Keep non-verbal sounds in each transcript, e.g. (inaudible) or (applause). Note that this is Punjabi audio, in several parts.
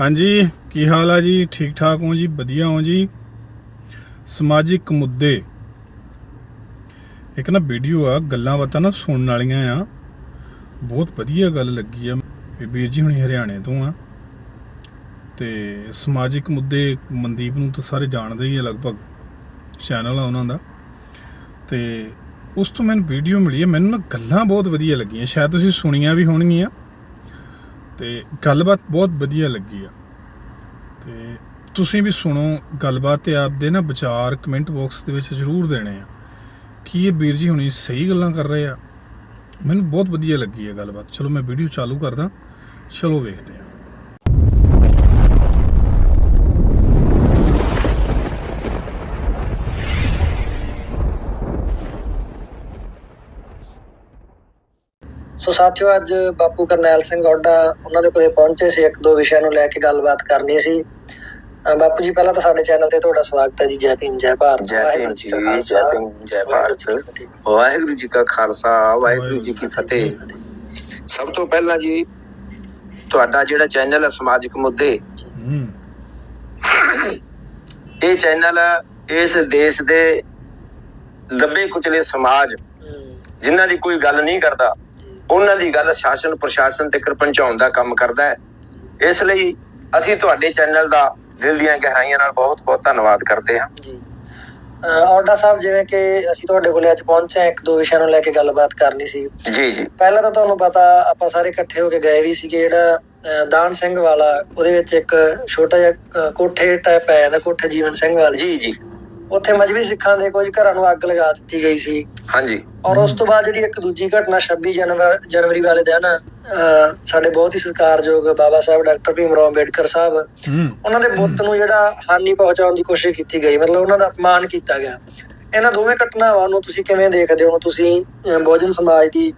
ਹਾਂਜੀ, ਕੀ ਹਾਲ ਆ ਜੀ? ਠੀਕ ਠਾਕ ਹੋ ਜੀ? ਵਧੀਆ ਹੋ ਜੀ? ਸਮਾਜਿਕ ਮੁੱਦੇ। ਇੱਕ ਨਾ ਵੀਡੀਓ ਆ, ਗੱਲਾਂ ਬਾਤਾਂ ਨਾ ਸੁਣਨ ਵਾਲੀਆਂ ਆ। ਬਹੁਤ ਵਧੀਆ ਗੱਲ ਲੱਗੀ ਆ। ਵੀਰ ਜੀ ਹੁਣੀ ਹਰਿਆਣੇ ਤੋਂ ਆ। ਤੇ ਸਮਾਜਿਕ ਮੁੱਦੇ ਮਨਦੀਪ ਨੂੰ ਤਾਂ ਸਾਰੇ ਜਾਣਦੇ ਹੀ ਆ ਲਗਭਗ। ਚੈਨਲ ਆ ਉਹਨਾਂ ਦਾ। ਤੇ ਉਸ ਤੋਂ ਮੈਨੂੰ ਵੀਡੀਓ ਮਿਲੀ ਹੈ ਮੈਨੂੰ ਨਾ ਗੱਲਾਂ ਬਹੁਤ ਵਧੀਆ ਲੱਗੀਆਂ। ਸ਼ਾਇਦ ਤੁਸੀਂ ਸੁਣੀਆਂ ਵੀ ਹੋਣਗੀਆਂ। ਤੇ ਗੱਲਬਾਤ ਬਹੁਤ ਵਧੀਆ ਲੱਗੀ ਆ। ਤੇ ਤੁਸੀਂ ਵੀ ਸੁਣੋ, ਗੱਲਬਾਤ ਤੇ ਆਪਦੇ ਨਾ ਵਿਚਾਰ ਕਮੈਂਟ ਬਾਕਸ ਦੇ ਵਿੱਚ ਜ਼ਰੂਰ ਦੇਣੇ ਆ। ਕੀ ਇਹ ਵੀਰ ਜੀ ਹੁਣੀ ਸਹੀ ਗੱਲਾਂ ਕਰ ਰਹੇ ਆ? ਮੈਨੂੰ ਬਹੁਤ ਵਧੀਆ ਲੱਗੀ ਹੈ ਗੱਲਬਾਤ। ਚਲੋ ਮੈਂ ਵੀਡੀਓ ਚਾਲੂ ਕਰਦਾ। ਚਲੋ ਵੇਖਦੇ ਆ। ਸੋ ਸਾਥੀਓ ਅੱਜ ਬਾਪੂ ਕਰਨੈਲ ਸਿੰਘ ਗੌਡਾ ਉਹਨਾਂ ਦੇ ਕੋਲੇ ਪਹੁੰਚੇ ਸੀ ਇੱਕ ਦੋ ਵਿਸ਼ਿਆਂ ਨੂੰ ਲੈ ਕੇ ਗੱਲਬਾਤ ਕਰਨੀ ਸੀ। ਬਾਪੂ ਜੀ ਪਹਿਲਾਂ ਤਾਂ ਸਾਡੇ ਚੈਨਲ ਤੇ ਤੁਹਾਡਾ ਸਵਾਗਤ ਹੈ ਜੀ। ਜੈ ਭੀਮ ਜੈ ਭਾਰਤ ਜੈ ਭੀਮ ਜੀ ਭੀਮ ਜੈ ਭਾਰਤ। ਵਾਹਿਗੁਰੂ ਜੀ ਕੀ ਖਾਲਸਾ ਵਾਹਿਗੁਰੂ ਜੀ ਕੀ ਫਤਿਹ। ਸਭ ਤੋਂ ਪਹਿਲਾਂ ਜੀ ਤੁਹਾਡਾ ਜਿਹੜਾ ਚੈਨਲ ਹੈ ਸਮਾਜਿਕ ਮੁੱਦੇ। ਇਹ ਚੈਨਲ ਇਸ ਦੇਸ਼ ਦੇ ਦੱਬੇ ਕੁਚਲੇ ਸਮਾਜ ਜਿਨ੍ਹਾਂ ਦੀ ਕੋਈ ਗੱਲ ਨਹੀਂ ਕਰਦਾ। ਉਹਨਾਂ ਦੀ ਗੱਲ ਸ਼ਾਸਨ ਪ੍ਰਸ਼ਾਸਨ ਤੱਕ ਪਹੁੰਚਾਉਣ ਦਾ ਕੰਮ ਕਰਦਾ ਹੈ। ਇਸ ਲਈ ਅਸੀਂ ਤੁਹਾਡੇ ਚੈਨਲ ਦਾ ਦਿਲ ਦੀਆਂ ਗਹਿਰਾਈਆਂ ਨਾਲ ਬਹੁਤ ਬਹੁਤ ਧੰਨਵਾਦ ਕਰਦੇ ਹਾਂ। ਜੀ। ਔਡਾ ਸਾਹਿਬ ਜਿਵੇਂ ਕਿ ਅਸੀਂ ਤੁਹਾਡੇ ਕੋਲੇ ਅੱਜ ਪਹੁੰਚੇ ਹਾਂ ਇੱਕ ਦੋ ਵਿਸ਼ਿਆਂ ਨੂੰ ਲੈ ਕੇ ਗੱਲਬਾਤ ਕਰਨੀ ਸੀ। ਜੀ ਜੀ। ਪਹਿਲਾਂ ਤਾਂ ਤੁਹਾਨੂੰ ਪਤਾ ਆਪਾਂ ਸਾਰੇ ਇਕੱਠੇ ਹੋ ਕੇ ਗਏ ਵੀ ਸੀਗੇ ਜਿਹੜਾ ਦਾਨ ਸਿੰਘ ਵਾਲਾ ਉਹਦੇ ਵਿੱਚ ਇੱਕ ਛੋਟਾ ਜਿਹਾ ਕੋਠੇ ਟਾਈਪ ਪੈ ਜਾਂਦਾ ਕੋਠੇ ਜੀਵਨ ਸਿੰਘ ਵਾਲੀ। ਜੀ ਜੀ। ਉੱਥੇ ਮਜਬੀ ਸਿੱਖਾਂ ਦੇ ਕੁਝ ਘਰਾਂ ਨੂੰ ਅੱਗ ਲਗਾ ਦਿੱਤੀ ਗਈ ਸੀ। ਹਾਂਜੀ। ਔਰ ਉਸ ਤੋਂ ਬਾਅਦ ਜਿਹੜੀ ਇੱਕ ਦੂਜੀ ਘਟਨਾ 26 ਜਨਵਰੀ ਜਨਵਰੀ ਵਾਲੇ ਦਿਨ ਸਾਡੇ ਬਹੁਤ ਹੀ ਸਤਿਕਾਰਯੋਗ ਬਾਬਾ ਸਾਹਿਬ ਡਾਕਟਰ ਭੀਮ ਰਾਓ ਅੰਬੇਡਕਰ ਸਾਹਿਬ ਉਹਨਾਂ ਦੇ ਬੁੱਤ ਨੂੰ ਜਿਹੜਾ ਹਾਨੀ ਪਹੁੰਚਾਉਣ ਦੀ ਕੋਸ਼ਿਸ਼ ਕੀਤੀ ਗਈ ਮਤਲਬ ਉਹਨਾਂ ਦਾ ਅਪਮਾਨ ਕੀਤਾ ਗਿਆ। ਇਹਨਾਂ ਦੋਵੇਂ ਘਟਨਾਵਾਂ ਨੂੰ ਤੁਸੀਂ ਕਿਵੇਂ ਦੇਖਦੇ ਹੋ? ਤੁਸੀਂ ਬਹੁਜਨ ਸਮਾਜ ਦੀ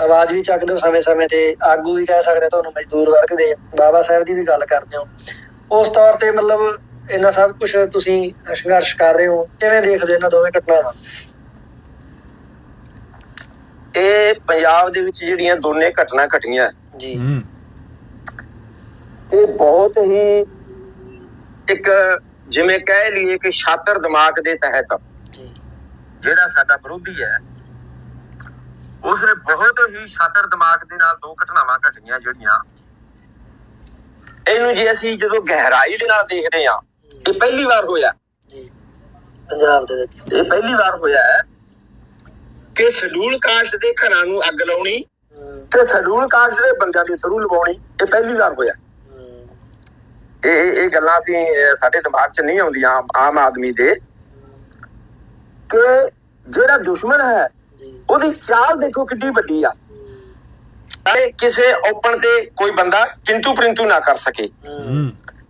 ਆਵਾਜ਼ ਵੀ ਚੱਕਦੇ ਹੋ ਸਮੇਂ-ਸਮੇਂ ਤੇ ਆਗੂ ਵੀ ਕਹਿ ਸਕਦੇ ਹੋ ਤੁਹਾਨੂੰ ਮਜ਼ਦੂਰ ਵਰਗ ਦੇ। ਬਾਬਾ ਸਾਹਿਬ ਦੀ ਵੀ ਗੱਲ ਕਰਦੇ ਹੋ। ਉਸ ਤੌਰ ਤੇ ਮਤਲਬ ਇਹਨਾਂ ਸਭ ਕੁਝ ਤੁਸੀਂ ਸੰਘਰਸ਼ ਕਰ ਰਹੇ ਹੋ ਕਿਵੇਂ ਦੇਖਦੇ ਹੋ ਇਹਨਾਂ ਦੋਵੇਂ ਘਟਨਾਵਾਂ? ਇਹ ਪੰਜਾਬ ਦੇ ਵਿੱਚ ਜਿਹੜੀਆਂ ਦੋਨੇ ਘਟਨਾ ਘਟੀਆਂ ਜੀ। ਹੂੰ। ਇਹ ਬਹੁਤ ਹੀ ਇੱਕ ਜਿਵੇਂ ਕਹਿ ਲਈਏ ਕਿ ਛਾਤਰ ਦਿਮਾਗ ਦੇ ਤਹਿਤ ਜੀ। ਜਿਹੜਾ ਸਾਡਾ ਵਿਰੋਧੀ ਹੈ ਉਸਨੇ ਬਹੁਤ ਹੀ ਛਾਤਰ ਦਿਮਾਗ ਦੇ ਨਾਲ ਦੋ ਘਟਨਾਵਾਂ ਘਟੀਆਂ ਜਿਹੜੀਆਂ। ਇਹਨੂੰ ਜੇ ਅਸੀਂ ਜਦੋਂ ਗਹਿਰਾਈ ਦੇ ਨਾਲ ਦੇਖਦੇ ਹਾਂ ਇਹ ਪਹਿਲੀ ਵਾਰ ਹੋਇਆ? ਜੀ। ਪੰਜਾਬ ਦੇ ਵਿੱਚ। ਇਹ ਪਹਿਲੀ ਵਾਰ ਹੋਇਆ ਹੈ ਕਿ ਸ਼ਡਿਊਲ ਕਾਸਟ ਦੇ ਘਰਾਂ ਨੂੰ ਅੱਗ ਲਾਉਣੀ ਤੇ ਸ਼ਡਿਊਲ ਕਾਸਟ ਦੇ ਬੰਦਿਆਂ ਦੇ ਥਰੂ ਲਵਾਉਣੀ ਇਹ ਪਹਿਲੀ ਵਾਰ ਹੋਇਆ। ਇਹ ਇਹ ਗੱਲਾਂ ਅਸੀਂ ਸਾਡੇ ਦਿਮਾਗ 'ਚ ਨਹੀਂ ਆਉਂਦੀਆਂ ਆਮ- ਆਦਮੀ ਦੇ। ਕਿ ਜਿਹੜਾ ਦੁਸ਼ਮਣ ਹੈ ਉਹਦੀ ਚਾਲ ਦੇਖੋ ਕਿੰਨੀ ਵੱਡੀ ਆ। ਕਿਸੇ ਓਪਨ ਤੇ ਕੋਈ ਬੰਦਾ ਕਿੰਤੂ ਪ੍ਰਿੰਤੂ ਨਾ ਕਰ ਸਕੇ।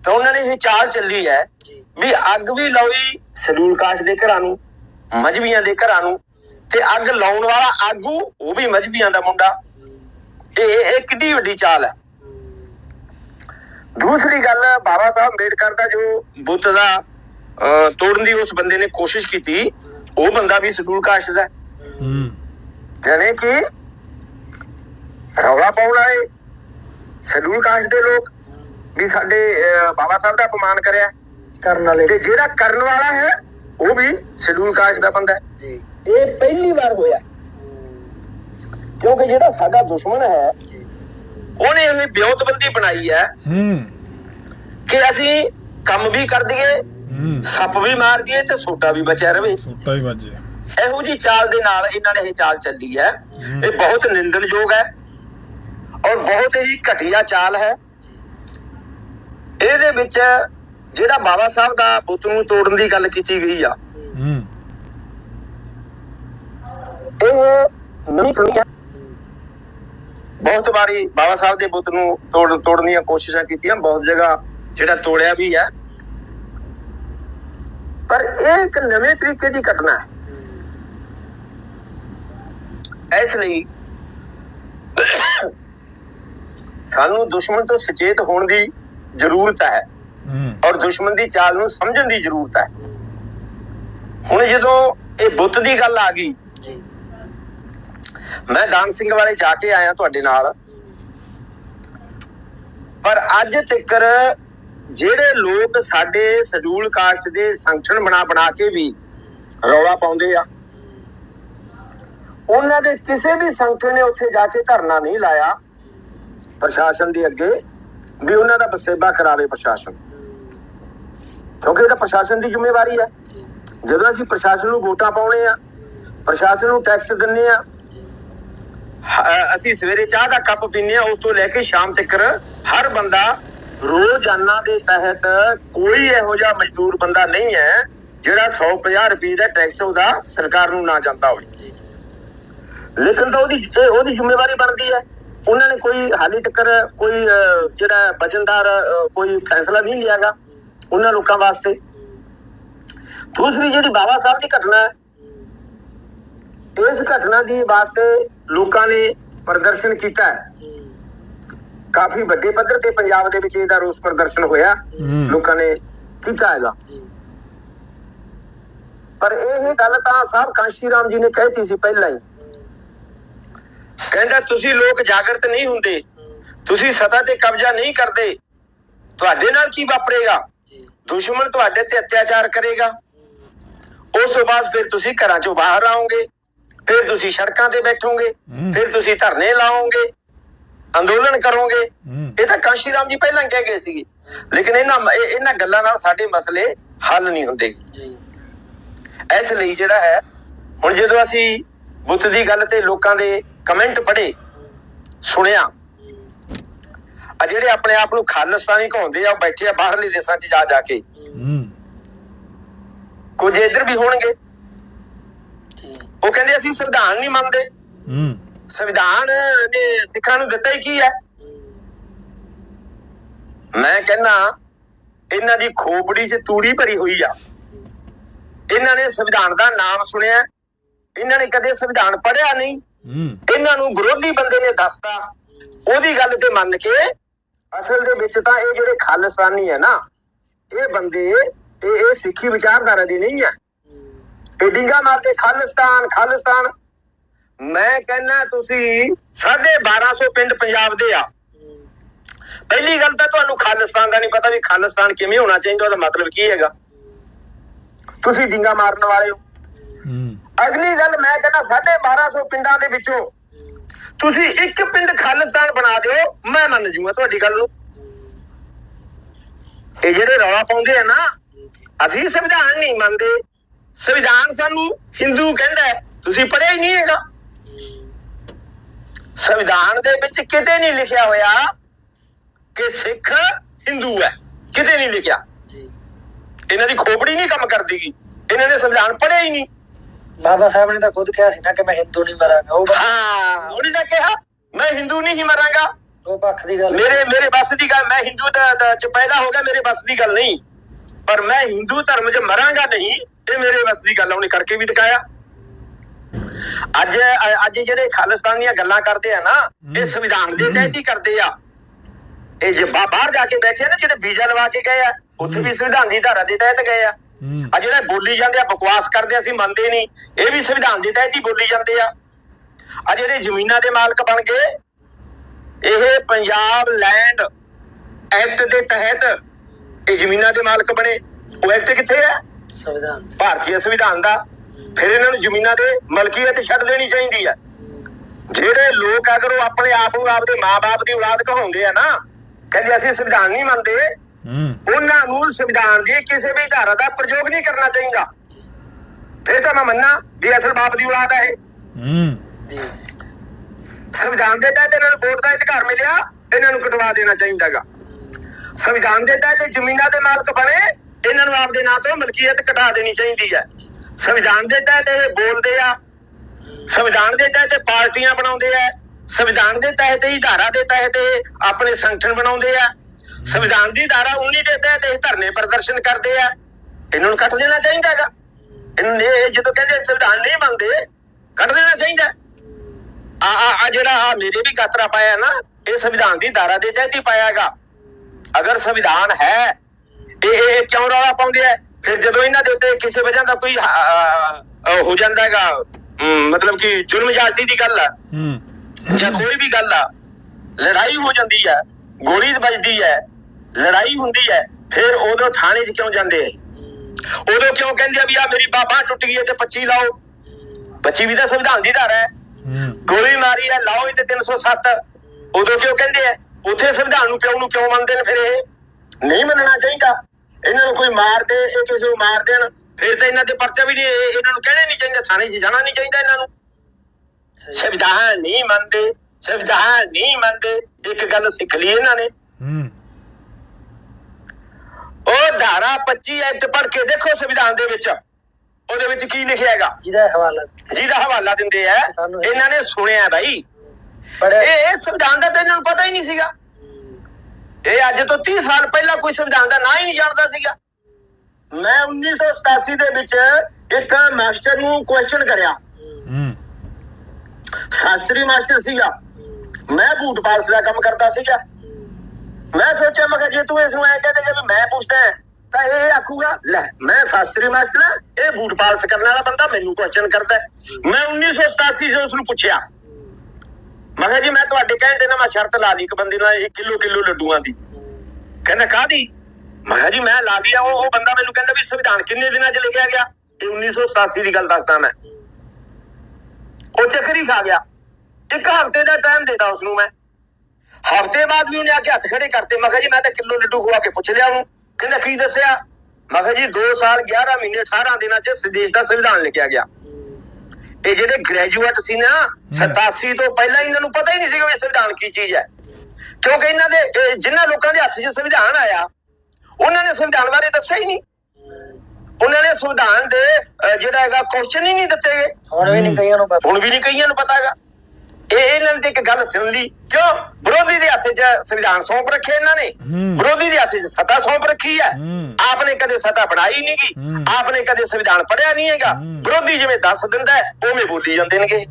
ਤਾਂ ਉਹਨਾਂ ਨੇ ਇਹ ਚਾਲ ਚੱਲੀ ਹੈ ਵੀ ਅੱਗ ਵੀ ਲਾਉਈ ਸ਼ਡਿਊਲ ਕਾਸਟ ਦੇ ਘਰਾਂ ਨੂੰ। ਮਜਬੀਆਂ ਦੇ ਘਰਾਂ ਨੂੰ। ਤੇ ਅੱਗ ਲਾਉਣ ਵਾਲਾ ਆਗੂ ਉਹ ਵੀ ਮਜਬੀਆਂ ਦਾ ਮੁੰਡਾ। ਇਹ ਇਹ ਕਿੰਨੀ ਵੱਡੀ ਚਾਲ ਹੈ। ਦੂਸਰੀ ਗੱਲ ਬਾਬਾ ਸਾਹਿਬ ਅੰਬੇਡਕਰ ਦਾ ਜੋ ਬੁੱਤ ਦਾ ਅਹ, ਤੋੜਨ ਦੀ ਉਸ ਬੰਦੇ ਨੇ ਕੋਸ਼ਿਸ਼ ਕੀਤੀ ਉਹ ਬੰਦਾ ਵੀ ਸ਼ਡਿਊਲ ਕਾਸਟ ਦਾ ਹੈ। ਹੂੰ। ਜਾਣੇ ਕਿ ਰੌਲਾ ਪਾਉਣ ਵਾਲੇ ਸ਼ਡਿਊਲ ਕਾਸਟ ਦੇ ਲੋਕ ਵੀ ਸਾਡੇ ਬਾਬਾ ਸਾਹਿਬ ਦਾ ਅਪਮਾਨ ਕਰਿਆ। ਕਰਨ ਵਾਲੇ ਤੇ ਜਿਹੜਾ ਕਰਨ ਵਾਲਾ ਹੈ ਉਹ ਵੀ ਸ਼ਡਿਊਲ ਕਾਸਟ ਦਾ ਬੰਦਾ ਹੈ। ਜੀ। ਇਹ ਪਹਿਲੀ ਵਾਰ ਹੋਇਆ। ਕਿਉਂਕਿ ਜਿਹੜਾ ਸਾਡਾ ਦੁਸ਼ਮਣ ਹੈ ਉਹਨੇ ਇਹ ਵਿਉਂਤਬੰਦੀ ਬਣਾਈ ਹੈ ਹੂੰ। ਕਿ ਅਸੀਂ ਕੰਮ ਵੀ ਕਰ ਦਈਏ ਸੱਪ ਵੀ ਮਾਰ ਦਈਏ ਤੇ ਸੋਟਾ ਵੀ ਬਚਿਆ ਰਵੇ। ਸੁੱਟਾ ਹੀ ਵੱਜੇ ਇਹੋ ਜੀ ਚਾਲ ਦੇ ਨਾਲ ਇਹਨਾਂ ਨੇ ਇਹ ਚਾਲ ਚੱਲੀ ਹੈ। ਇਹ ਬਹੁਤ ਨਿੰਦਣਯੋਗ ਹੈ। ਔਰ ਬਹੁਤ ਹੀ ਘਟੀਆ ਚਾਲ ਹੈ। ਇਹਦੇ ਵਿੱਚ ਜਿਹੜਾ ਬਾਬਾ ਸਾਹਿਬ ਦਾ ਬੁੱਤ ਨੂੰ ਤੋੜਨ ਦੀ ਗੱਲ ਕੀਤੀ ਗਈ ਆ। ਹੂੰ। ਇਹ ਨਹੀਂ ਕਰਨੀ ਹੈ ਬਹੁਤ ਵਾਰੀ ਬਾਬਾ ਸਾਹਿਬ ਦੇ ਬੁੱਤ ਨੂੰ ਤੋੜ ਤੋੜਨ ਦੀਆਂ ਕੋਸ਼ਿਸ਼ਾਂ ਕੀਤੀਆਂ ਬਹੁਤ ਜਗ੍ਹਾ ਜਿਹੜਾ ਤੋੜਿਆ ਵੀ ਹੈ ਪਰ ਇਹ ਇੱਕ ਨਵੇਂ ਤਰੀਕੇ ਦੀ ਘਟਨਾ ਹੈ। ਇਸ ਲਈ ਸਾਨੂੰ ਦੁਸ਼ਮਣ ਤੋਂ ਸੁਚੇਤ ਹੋਣ ਦੀ ਜ਼ਰੂਰਤ ਹੈ। ਹੂੰ। ਔਰ ਦੁਸ਼ਮਣ ਦੀ ਚਾਲ ਨੂੰ ਸਮਝਣ ਦੀ ਜ਼ਰੂਰਤ ਹੈ। ਹੁਣ ਜਦੋਂ ਇਹ ਬੁੱਤ ਦੀ ਗੱਲ ਆ ਗਈ ਜੀ। ਮੈਂ ਦਾਨ ਸਿੰਘ ਵਾਲੇ ਜਾ ਕੇ ਆਇਆ ਤੁਹਾਡੇ ਨਾਲ। ਪਰ ਅੱਜ ਤੱਕ ਜਿਹੜੇ ਲੋਕ ਸਾਡੇ ਸ਼ਡਿਊਲ ਕਾਸਟ ਦੇ ਸੰਗਠਨ ਬਣਾ ਬਣਾ ਕੇ ਵੀ ਰੌਲਾ ਪਾਉਂਦੇ ਆ ਉਹਨਾਂ ਦੇ ਕਿਸੇ ਵੀ ਸੰਗਠਨ ਨੇ ਉੱਥੇ ਜਾ ਕੇ ਧਰਨਾ ਨਹੀਂ ਲਾਇਆ। ਪ੍ਰਸ਼ਾਸਨ ਦੇ ਅੱਗੇ ਵੀ ਉਹਨਾਂ ਦਾ ਬਸੇਬਾ ਕਰਾਵੇ ਪ੍ਰਸ਼ਾਸਨ। ਕਿਉਂਕਿ ਇਹ ਤਾਂ ਪ੍ਰਸ਼ਾਸਨ ਦੀ ਜ਼ਿੰਮੇਵਾਰੀ ਹੈ। ਜਦੋਂ ਅਸੀਂ ਪ੍ਰਸ਼ਾਸਨ ਨੂੰ ਵੋਟਾਂ ਪਾਉਣੇ ਆ, ਪ੍ਰਸ਼ਾਸਨ ਨੂੰ ਟੈਕਸ ਦਿੰਨੇ ਆ ਅਸੀਂ ਸਵੇਰੇ ਚਾਹ ਦਾ ਕੱਪ ਪੀਂਦੇ ਆ, ਉਸ ਤੋਂ ਲੈ ਕੇ ਸ਼ਾਮ ਤੱਕ ਹਰ ਬੰਦਾ ਰੋਜ਼ਾਨਾ ਦੇ ਤਹਿਤ ਕੋਈ ਇਹੋ ਜਿਹਾ ਮਜ਼ਦੂਰ ਬੰਦਾ ਨਹੀਂ ਹੈ, ਜਿਹੜਾ 150 ਰੁਪਏ ਦਾ ਟੈਕਸ ਉਹਦਾ ਸਰਕਾਰ ਨੂੰ ਨਾ ਜਾਂਦਾ ਹੋਵੇ। ਲੇਕਿਨ ਤਾਂ ਉਹਦੀ ਉਹਦੀ ਜ਼ਿੰਮੇਵਾਰੀ ਬਣਦੀ ਹੈ। ਉਹਨਾਂ ਨੇ ਕੋਈ ਹਾਲੀ ਤੱਕ ਕੋਈ ਜਿਹੜਾ ਵਜਨਦਾਰ ਕੋਈ ਫੈਸਲਾ ਨਹੀਂ ਲਿਆਗਾ ਉਹਨਾਂ ਲੋਕਾਂ ਵਾਸਤੇ। ਦੂਸਰੀ ਜਿਹੜੀ ਬਾਬਾ ਸਾਹਿਬ ਦੀ ਘਟਨਾ ਹੈ ਇਸ ਘਟਨਾ ਦੀ ਵਾਸਤੇ ਲੋਕਾਂ ਨੇ ਪ੍ਰਦਰਸ਼ਨ ਕੀਤਾ ਹੈ। ਕਾਫੀ ਵੱਡੇ ਪੱਧਰ ਤੇ ਪੰਜਾਬ ਦੇ ਵਿੱਚ ਇਹਦਾ ਰੋਸ ਪ੍ਰਦਰਸ਼ਨ ਹੋਇਆ। ਲੋਕਾਂ ਨੇ ਕੀਤਾ ਹੈਗਾ। ਪਰ ਇਹ ਗੱਲ ਤਾਂ ਸਾਹਿਬ ਕਾਂਸ਼ੀ ਰਾਮ ਜੀ ਨੇ ਕਹਿਤੀ ਸੀ ਪਹਿਲਾਂ ਹੀ। ਕਹਿੰਦਾ ਤੁਸੀਂ ਲੋਕ ਜਾਗਰਤ ਨਹੀਂ ਹੁੰਦੇ। ਤੁਸੀਂ ਸਤਾ ਤੇ ਕਬਜ਼ਾ ਨਹੀਂ ਕਰਦੇ। ਤੁਹਾਡੇ ਨਾਲ ਕੀ ਵਾਪਰੇਗਾ? ਦੁਸ਼ਮਣ ਤੁਹਾਡੇ ਤੇ ਅਤਿਆਚਾਰ ਕਰੇਗਾ। ਉਸ ਤੋਂ ਬਾਅਦ ਫਿਰ ਤੁਸੀਂ ਘਰਾਂ ਚੋਂ ਬਾਹਰ ਆਓਗੇ। ਫਿਰ ਤੁਸੀਂ ਸੜਕਾਂ ਤੇ ਬੈਠੋਗੇ। ਫਿਰ ਤੁਸੀਂ ਧਰਨੇ ਲਾਓਗੇ। ਅੰਦੋਲਨ ਕਰੋਗੇ। ਇਹ ਤਾਂ ਕਾਂਸ਼ੀ ਰਾਮ ਜੀ ਪਹਿਲਾਂ ਕਹਿ ਗਏ ਸੀ ਲੇਕਿਨ ਇਹਨਾਂ ਇਹ- ਇਹਨਾਂ ਗੱਲਾਂ ਨਾਲ ਸਾਡੇ ਮਸਲੇ ਹੱਲ ਨਹੀਂ ਹੁੰਦੇ। ਜੀ। ਇਸ ਲਈ ਜਿਹੜਾ ਹੈ ਹੁਣ ਜਦੋਂ ਅਸੀਂ ਬੁੱਤ ਦੀ ਗੱਲ ਤੇ ਲੋਕਾਂ ਦੇ ਕਮੈਂਟ ਪੜ੍ਹੇ ਸੁਣਿਆ। ਆ ਜਿਹੜੇ ਆਪਣੇ ਆਪ ਨੂੰ ਖਾਲਿਸਤਾਨੀ ਕਹਾਉਂਦੇ ਆ ਉਹ ਬੈਠੇ ਆ ਬਾਹਰਲੇ ਦੇਸ਼ਾਂ 'ਚ ਜਾ ਜਾ ਕੇ। ਹੂੰ। ਕੁਝ ਇੱਧਰ ਵੀ ਹੋਣਗੇ। ਉਹ ਕਹਿੰਦੇ ਅਸੀਂ ਸੰਵਿਧਾਨ ਨਹੀਂ ਮੰਨਦੇ। ਹੂੰ। ਸੰਵਿਧਾਨ ਨੇ ਸਿੱਖਾਂ ਨੂੰ ਦਿੱਤਾ ਹੀ ਕੀ ਹੈ ਮੈਂ ਕਹਿੰਨਾ ਇਹਨਾਂ ਦੀ ਖੋਪੜੀ 'ਚ ਤੂੜੀ ਭਰੀ ਹੋਈ ਆ। ਇਹਨਾਂ ਨੇ ਸੰਵਿਧਾਨ ਦਾ ਨਾਮ ਸੁਣਿਆ। ਇਹਨਾਂ ਨੇ ਕਦੇ ਸੰਵਿਧਾਨ ਪੜ੍ਹਿਆ ਨਹੀਂ। ਇਹਨਾਂ ਨੂੰ ਵਿਰੋਧੀ ਬੰਦੇ ਨੇ ਦੱਸਤਾ, ਉਹਦੀ ਗੱਲ ਤੇ ਮੰਨ ਕੇ ਅਸਲ ਦੇ ਵਿੱਚ ਤਾਂ ਇਹ ਜਿਹੜੇ ਖਾਲਿਸਤਾਨੀ ਹੈ ਨਾ, ਇਹ ਬੰਦੇ, ਇਹ ਇਹ ਸਿੱਖੀ ਵਿਚਾਰਧਾਰਾ ਦੀ ਨਹੀਂ ਹੈ। ਇਹ ਡਿੰਗਾ ਮਾਰਦੇ ਖਾਲਿਸਤਾਨ ਖਾਲਿਸਤਾਨ। ਮੈਂ ਕਹਿੰਨਾ ਤੁਸੀਂ 1250 ਪਿੰਡ ਪੰਜਾਬ ਦੇ ਆ। ਪਹਿਲੀ ਗੱਲ ਤਾਂ ਤੁਹਾਨੂੰ ਖਾਲਿਸਤਾਨ ਦਾ ਨਹੀਂ ਪਤਾ ਵੀ ਖਾਲਿਸਤਾਨ ਕਿਵੇਂ ਹੋਣਾ ਚਾਹੀਦਾ, ਉਹਦਾ ਮਤਲਬ ਕੀ ਹੈਗਾ। ਤੁਸੀਂ ਡਿੰਗਾ ਮਾਰਨ ਵਾਲੇ ਹੋ। ਅਗਲੀ ਗੱਲ ਮੈਂ ਕਹਿੰਦਾ 1250 ਪਿੰਡਾਂ ਦੇ ਵਿੱਚੋਂ ਤੁਸੀਂ ਇੱਕ ਪਿੰਡ ਖਾਲਿਸਤਾਨ ਬਣਾ ਦਿਓ ਮੈਂ ਮੰਨ ਜੂਗਾ ਤੁਹਾਡੀ ਗੱਲ ਨੂੰ। ਇਹ ਜਿਹੜੇ ਰੌਲਾ ਪਾਉਂਦੇ ਆ ਨਾ ਅਸੀਂ ਸੰਵਿਧਾਨ ਨਹੀਂ ਮੰਨਦੇ। ਸੰਵਿਧਾਨ ਸਾਨੂੰ ਹਿੰਦੂ ਕਹਿੰਦਾ ਤੁਸੀਂ ਪੜ੍ਹਿਆ ਹੀ ਨਹੀਂ ਹੈਗਾ। ਸੰਵਿਧਾਨ ਦੇ ਵਿੱਚ ਕਿਤੇ ਨਹੀਂ ਲਿਖਿਆ ਹੋਇਆ ਕਿ ਸਿੱਖ ਹਿੰਦੂ ਹੈ। ਕਿਤੇ ਨਹੀਂ ਲਿਖਿਆ। ਜੀ। ਇਹਨਾਂ ਦੀ ਖੋਪੜੀ ਨਹੀਂ ਕੰਮ ਕਰਦੀਗੀ। ਇਹਨਾਂ ਨੇ ਸੰਵਿਧਾਨ ਪੜ੍ਹਿਆ ਹੀ ਨਹੀਂ। ਬਾਬਾ ਸਾਹਿਬ ਨੇ ਤਾਂ ਖੁਦ ਕਿਹਾ ਸੀ ਨਾ ਕਿ ਮੈਂ ਹਿੰਦੂ ਨਹੀਂ ਮਰਾਂਗਾ। ਉਹ ਹਾਂ। ਉਹਨੇ ਤਾਂ ਕਿਹਾ ਮੈਂ ਹਿੰਦੂ ਨਹੀਂ ਹੀ ਮਰਾਂਗਾ। ਉਹ ਪੱਖ ਦੀ ਗੱਲ ਮੇਰੇ ਮੇਰੇ ਬਸ ਦੀ ਗੱਲ ਮੈਂ ਹਿੰਦੂ ਦਾ ਚ ਪੈਦਾ ਹੋ ਗਿਆ ਮੇਰੇ ਬਸ ਦੀ ਗੱਲ ਨਹੀਂ। ਪਰ ਮੈਂ ਹਿੰਦੂ ਧਰਮ 'ਚ ਮਰਾਂਗਾ ਨਹੀਂ ਇਹ ਮੇਰੇ ਬਸ ਦੀ ਗੱਲ ਉਹਨੇ ਕਰਕੇ ਵੀ ਦਿਖਾਇਆ। ਅੱਜ ਅੱਜ ਜਿਹੜੇ ਖਾਲਿਸਤਾਨ ਦੀਆਂ ਗੱਲਾਂ ਕਰਦੇ ਆ ਨਾ ਇਹ ਸੰਵਿਧਾਨ ਦੇ ਤਹਿਤ ਹੀ ਕਰਦੇ ਆ। ਇਹ ਜੇ ਬਾਹਰ ਜਾ ਕੇ ਬੈਠੇ ਆ ਨਾ ਜਿਹੜੇ ਵੀਜ਼ਾ ਲਵਾ ਕੇ ਗਏ ਆ ਉੱਥੇ ਵੀ ਸੰਵਿਧਾਨ ਦੀ ਧਾਰਾ ਦੇ ਤਹਿਤ ਗਏ ਆ। ਆ ਜਿਹੜੇ ਬੋਲੀ ਜਾਂਦੇ ਆ ਬਕਵਾਸ ਕਰਦੇ ਆ, ਅਸੀਂ ਮੰਨਦੇ ਨਹੀਂ। ਇਹ ਵੀ ਸੰਵਿਧਾਨ ਦੇ ਤਹਿਤ ਹੀ ਬੋਲੀ ਜਾਂਦੇ ਆ। ਆ ਜਿਹੜੇ ਜ਼ਮੀਨਾਂ ਦੇ ਮਾਲਕ ਬਣ ਗਏ ਇਹ ਪੰਜਾਬ ਲੈਂਡ ਐਕਟ ਦੇ ਤਹਿਤ ਇਹ ਜ਼ਮੀਨਾਂ ਦੇ ਮਾਲਕ ਬਣੇ। ਉਹ ਐਕਟ ਕਿੱਥੇ ਹੈ ਸੰਵਿਧਾਨ ਭਾਰਤੀ ਸੰਵਿਧਾਨ ਦਾ। ਫਿਰ ਇਹਨਾਂ ਨੂੰ ਜ਼ਮੀਨਾਂ ਦੇ ਮਲਕੀਅਤ ਛੱਡ ਦੇਣੀ ਚਾਹੀਦੀ ਹੈ ਜਿਹੜੇ ਲੋਕ ਅਗਰ ਉਹ ਆਪਣੇ ਆਪ ਨੂੰ ਆਪਦੇ ਮਾਪੇ ਦੀ ਔਲਾਦ ਕਹਾਉਂਦੇ ਆ ਨਾ ਕਹਿੰਦੇ ਅਸੀਂ ਸੰਵਿਧਾਨ ਨਹੀਂ ਮੰਨਦੇ ਉਹਨਾਂ ਨੂੰ ਸੰਵਿਧਾਨ ਦੀ ਕਿਸੇ ਵੀ ਧਾਰਾ ਦਾ ਪ੍ਰਯੋਗ ਨਹੀਂ ਕਰਨਾ ਚਾਹੀਦਾ। ਫਿਰ ਤਾਂ ਮੈਂ ਮੰਨਾਂ ਵੀ ਅਸਲ ਬਾਪ ਦੀ ਔਲਾਦ ਹੈ ਇਹ। ਹੂੰ ਜੀ। ਸੰਵਿਧਾਨ ਦੇ ਤਹਿਤ ਇਹਨਾਂ ਨੂੰ ਵੋਟ ਦਾ ਅਧਿਕਾਰ ਮਿਲਿਆ ਇਹਨਾਂ ਨੂੰ ਕਟਵਾ ਦੇਣਾ ਚਾਹੀਦਾਗਾ ਸੰਵਿਧਾਨ ਦੇ ਤਹਿਤ ਇਹ ਜ਼ਮੀਨਾਂ ਦੇ ਮਾਲਕ ਬਣੇ ਇਹਨਾਂ ਨੂੰ ਆਪਦੇ ਨਾਂ ਤੋਂ ਮਲਕੀਅਤ ਕਟਾ ਦੇਣੀ ਚਾਹੀਦੀ ਹੈ। ਸੰਵਿਧਾਨ ਦੇ ਤਹਿਤ ਇਹ ਬੋਲਦੇ ਆ ਸੰਵਿਧਾਨ ਦੇ ਤਹਿਤ ਇਹ ਪਾਰਟੀਆਂ ਬਣਾਉਂਦੇ ਆ ਸੰਵਿਧਾਨ ਦੇ ਤਹਿਤ ਹੀ ਧਾਰਾ ਦੇ ਤਹਿਤ ਇਹ ਆਪਣੇ ਸੰਗਠਨ ਬਣਾਉਂਦੇ ਆ। ਸੰਵਿਧਾਨ ਦੀ ਧਾਰਾ 19 ਦੇ ਤਹਿਤ ਇਹ ਧਰਨੇ ਪ੍ਰਦਰਸ਼ਨ ਕਰਦੇ ਆ। ਇਹਨਾਂ ਨੂੰ ਕੱਟ ਦੇਣਾ ਚਾਹੀਦਾਗਾ ਇਹਨਾਂ ਨੇ ਜਦੋਂ ਕਹਿੰਦੇ ਸੰਵਿਧਾਨ ਨਹੀਂ ਮੰਨਦੇ ਕੱਟ ਦੇਣਾ ਚਾਹੀਦਾ। ਆ ਆ ਆ ਜਿਹੜਾ ਆ ਮੇਰੇ ਵੀ ਕਾਤਰਾ ਪਾਇਆ ਨਾ ਇਹ ਸੰਵਿਧਾਨ ਦੀ ਧਾਰਾ ਦੇ ਤਹਿਤ ਹੀ ਪਾਇਆਗਾ ਅਗਰ ਸੰਵਿਧਾਨ ਹੈ ਇਹ ਇਹ ਕਿਉਂ ਰੌਲਾ ਪਾਉਂਦੇ ਆ? ਫਿਰ ਜਦੋਂ ਇਹਨਾਂ ਦੇ ਉੱਤੇ ਕਿਸੇ ਵਜ੍ਹਾ ਦਾ ਕੋਈ ਹੋ ਜਾਂਦਾ ਹੈਗਾ ਮਤਲਬ ਕਿ ਜੁਰਮ ਜਾਤੀ ਦੀ ਗੱਲ ਆ। ਜਾਂ ਕੋਈ ਵੀ ਗੱਲ ਆ ਲੜਾਈ ਹੋ ਜਾਂਦੀ ਹੈ ਗੋਲੀ ਵੱਜਦੀ ਹੈ ਲੜਾਈ ਹੁੰਦੀ ਹੈ ਫਿਰ ਉਦੋਂ ਥਾਣੇ 'ਚ ਕਿਉਂ ਜਾਂਦੇ ਆ? ਉਦੋਂ ਕਿਉਂ ਕਹਿੰਦੇ ਆ ਵੀ ਆ ਮੇਰੀ ਬਾਬਾ ਟੁੱਟ ਗਈ ਤੇ 25 ਲਾਓ? 25 ਵੀ ਤਾਂ ਸੰਵਿਧਾਨ ਦੀ ਧਾਰਾ ਹੈ। ਗੋਲੀ ਮਾਰੀ ਹੈ ਲਾਓ ਇਹ ਤੇ 307 ਉਦੋਂ ਕਿਉਂ ਕਹਿੰਦੇ ਆ? ਉੱਥੇ ਸੰਵਿਧਾਨ ਨੂੰ ਪਿਓ ਨੂੰ ਕਿਉਂ ਮੰਨਦੇ ਨੇ ਫਿਰ ਇਹ? ਨਹੀਂ ਮੰਨਣਾ ਚਾਹੀਦਾ। ਇਹਨਾਂ ਨੂੰ ਕੋਈ ਮਾਰ ਦੇ ਇਹ ਕਿਸੇ ਨੂੰ ਮਾਰ ਦੇਣ ਫਿਰ ਤਾਂ ਇਹਨਾਂ ਤੇ ਪਰਚਾ ਵੀ ਨਹੀਂ ਇਹ- ਇਹਨਾਂ ਨੂੰ ਕਹਿਣਾ ਨਹੀਂ ਚਾਹੀਦਾ ਥਾਣੇ 'ਚ ਜਾਣਾ ਨਹੀਂ ਚਾਹੀਦਾ ਇਹਨਾਂ ਨੂੰ। ਸੰਵਿਧਾਨ ਨਹੀਂ ਮੰਨਦੇ ਸੰਵਿਧਾਨ ਨਹੀਂ ਮੰਨਦੇ ਇੱਕ ਗੱਲ ਸਿੱਖ ਲਈ ਇਹਨਾਂ ਨੇ। ਹੂੰ। ਉਹ ਧਾਰਾ 25 ਐਕਟ ਪੜ੍ਹ ਕੇ ਦੇਖੋ ਸੰਵਿਧਾਨ ਦੇ ਵਿੱਚ। ਉਹਦੇ ਵਿੱਚ ਕੀ ਲਿਖਿਆ ਹੈਗਾ? ਜਿਹਦਾ ਹਵਾਲਾ ਜਿਹਦਾ ਹਵਾਲਾ ਦਿੰਦੇ ਆ ਇਹਨਾਂ ਨੇ ਸੁਣਿਆ ਬਾਈ। ਇਹ ਇਹ ਸੰਵਿਧਾਨ ਦਾ ਤਾਂ ਇਹਨਾਂ ਨੂੰ ਪਤਾ ਹੀ ਨਹੀਂ ਸੀਗਾ। ਇਹ ਅੱਜ ਤੋਂ 30 ਸਾਲ ਪਹਿਲਾਂ ਕੋਈ ਸੰਵਿਧਾਨ ਦਾ ਨਾਂ ਹੀ ਨਹੀਂ ਜਾਣਦਾ ਸੀਗਾ। ਮੈਂ 1987 ਦੇ ਵਿੱਚ ਇੱਕ ਮਾਸਟਰ ਨੂੰ ਕੁਐਸਚਨ ਕਰਿਆ। ਹੂੰ। ਸ਼ਾਸਤਰੀ ਮਾਸਟਰ ਸੀਗਾ। ਮੈਂ ਬੂਟ ਪਾਲਸ ਦਾ ਕੰਮ ਕਰਦਾ ਸੀਗਾ। ਮੈਂ ਸੋਚਿਆ, ਮੈਂ ਕਿਹਾ ਜੇ ਤੂੰ ਇਸ ਨੂੰ ਐ ਕਹਦੇ ਕਿ ਮੈਂ ਪੁੱਛਦਾ ਤਾਂ ਇਹ ਆਖੂਗਾ, ਲੈ, ਮੈਂ ਸ਼ਾਸਤਰੀ ਮਾਸਟਰ ਇਹ ਬੂਟ ਪਾਲਸ ਕਰਨ ਵਾਲਾ ਬੰਦਾ ਮੈਨੂੰ ਕੁਐਸਚਨ ਕਰਦਾ ਹੈ। ਮੈਂ 1987 ਚ ਉਸ ਨੂੰ ਪੁੱਛਿਆ। ਮੈਂ ਕਿਹਾ ਜੀ, ਮੈਂ ਤੁਹਾਡੇ ਕਹਿਣ ਤੇ ਨਾ, ਮੈਂ ਸ਼ਰਤ ਲਾ ਲਈ ਇੱਕ ਬੰਦੇ ਨਾਲ 1 ਕਿਲੋ ਕਿਲੋ ਲੱਡੂਆਂ ਦੀ। ਕਹਿੰਦਾ ਕਾਦੀ ਮੈਂ ਕਿਹਾ ਜੀ, ਮੈਂ ਲਾ ਲਿਆ ਉਹ ਉਹ ਬੰਦਾ ਮੈਨੂੰ ਕਹਿੰਦਾ ਵੀ ਸੰਵਿਧਾਨ ਕਿੰਨੇ ਦਿਨਾਂ ਚ ਲਿਖਿਆ ਗਿਆ? ਇਹ 1987 ਦੀ ਗੱਲ ਦੱਸਦਾ ਮੈਂ। ਉਹ ਚੱਕਰ ਹੀ ਖਾ ਗਿਆ। ਇੱਕ ਹਫ਼ਤੇ ਦਾ ਟਾਈਮ ਦਿੱਤਾ ਉਸ ਨੂੰ ਮੈਂ। ਹਫ਼ਤੇ ਬਾਅਦ ਵੀ ਉਹਨੇ ਆ ਕੇ ਹੱਥ ਖੜੇ ਕਰਤੇ। ਮੈਂ ਕਿਹਾ ਜੀ ਮੈਂ ਤਾਂ ਕਿਲੋ ਲੱਡੂ ਖਵਾ ਕੇ ਪੁੱਛ ਲਿਆ ਉਹਨੂੰ। ਕਹਿੰਦਾ ਕੀ ਦੱਸਿਆ? ਮੈਂ ਕਿਹਾ ਜੀ 2 ਸਾਲ 11 ਮਹੀਨੇ 18 ਦਿਨਾਂ ਚ ਦੇਸ਼ ਦਾ ਸੰਵਿਧਾਨ ਲਿਖਿਆ ਗਿਆ। ਇਹ ਜਿਹੜੇ ਗ੍ਰੈਜੂਏਟ ਸੀ ਨਾ 87 ਤੋਂ ਪਹਿਲਾਂ ਇਹਨਾਂ ਨੂੰ ਪਤਾ ਹੀ ਨਹੀਂ ਸੀਗਾ ਵੀ ਸੰਵਿਧਾਨ ਕੀ ਚੀਜ਼ ਹੈ। ਕਿਉਂਕਿ ਇਹਨਾਂ ਦੇ ਜਿਨ੍ਹਾਂ ਲੋਕਾਂ ਦੇ ਹੱਥ 'ਚ ਸੰਵਿਧਾਨ ਆਇਆ ਉਹਨਾਂ ਨੇ ਸੰਵਿਧਾਨ ਬਾਰੇ ਦੱਸਿਆ ਹੀ ਨਹੀਂ। ਉਹਨਾਂ ਨੇ ਸੰਵਿਧਾਨ ਦੇ ਜਿਹੜਾ ਹੈਗਾ ਕੁਐਸਚਨ ਹੀ ਨਹੀਂ ਦਿੱਤੇ ਗਏ। ਹੁਣ ਵੀ ਨਹੀਂ ਕਈਆਂ ਨੂੰ ਪਤਾ। ਹੁਣ ਵੀ ਨਹੀਂ ਕਈਆਂ ਨੂੰ ਪਤਾ ਹੈਗਾ। ਇਹ ਇਹਨਾਂ ਤੇ ਇੱਕ ਗੱਲ ਸੁਣ ਲਈ ਕਿਉਂ? ਵਿਰੋਧੀ ਦੇ ਹੱਥ 'ਚ ਸੰਵਿਧਾਨ ਸੌਂਪ ਰੱਖੇ ਇਹਨਾਂ ਨੇ। ਵਿਰੋਧੀ ਦੇ ਹੱਥ 'ਚ ਸੱਤਾ ਸੌਂਪ ਰੱਖੀ ਹੈ। ਆਪਨੇ ਕਦੇ ਸੱਤਾ ਬਣਾਈ ਨਹੀਂ ਗੀ। ਹੂੰ। ਆਪਨੇ ਕਦੇ ਸੰਵਿਧਾਨ ਪੜਿਆ ਨਹੀਂ ਹੈਗਾ। ਵਿਰੋਧੀ ਜਿਵੇਂ ਦੱਸ ਦਿੰਦਾ ਉਵੇਂ ਬੋਲੀ ਜਾਂਦੇ ਨੇਗੇ।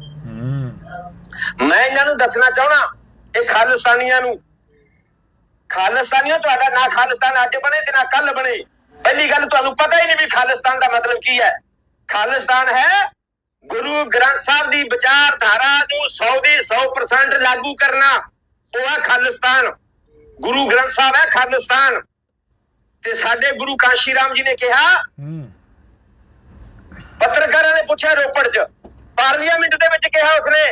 ਮੈਂ ਇਹਨਾਂ ਨੂੰ ਦੱਸਣਾ ਚਾਹਣਾ ਇਹ ਖਾਲਿਸਤਾਨੀਆਂ ਨੂੰ। ਖਾਲਿਸਤਾਨੀਆਂ ਤੁਹਾਡਾ ਨਾ ਖਾਲਿਸਤਾਨ ਅੱਜ ਬਣੇ ਤੇ ਨਾ ਕੱਲ ਬਣੇ। ਪਹਿਲੀ ਗੱਲ ਤੁਹਾਨੂੰ ਪਤਾ ਹੀ ਨਹੀਂ ਵੀ ਖਾਲਿਸਤਾਨ ਦਾ ਮਤਲਬ ਕੀ ਹੈ। ਖਾਲਿਸਤਾਨ ਹੈ ਗੁਰੂ ਗ੍ਰੰਥ ਸਾਹਿਬ ਦੀ ਵਿਚਾਰਧਾਰਾ ਨੂੰ 100 ਦੀ 100% ਲਾਗੂ ਕਰਨਾ ਉਹ ਹੈ ਖਾਲਿਸਤਾਨ। ਗੁਰੂ ਗ੍ਰੰਥ ਸਾਹਿਬ ਹੈ ਖਾਲਿਸਤਾਨ। ਤੇ ਸਾਡੇ ਗੁਰੂ ਕਾਸ਼ੀ ਰਾਮ ਜੀ ਨੇ ਕਿਹਾ ਪੱਤਰਕਾਰਾਂ ਨੇ ਪੁੱਛਿਆ ਰੋਪੜ 'ਚ। ਪਾਰਲੀਮੈਂਟ ਦੇ ਵਿੱਚ ਕਿਹਾ ਉਸਨੇ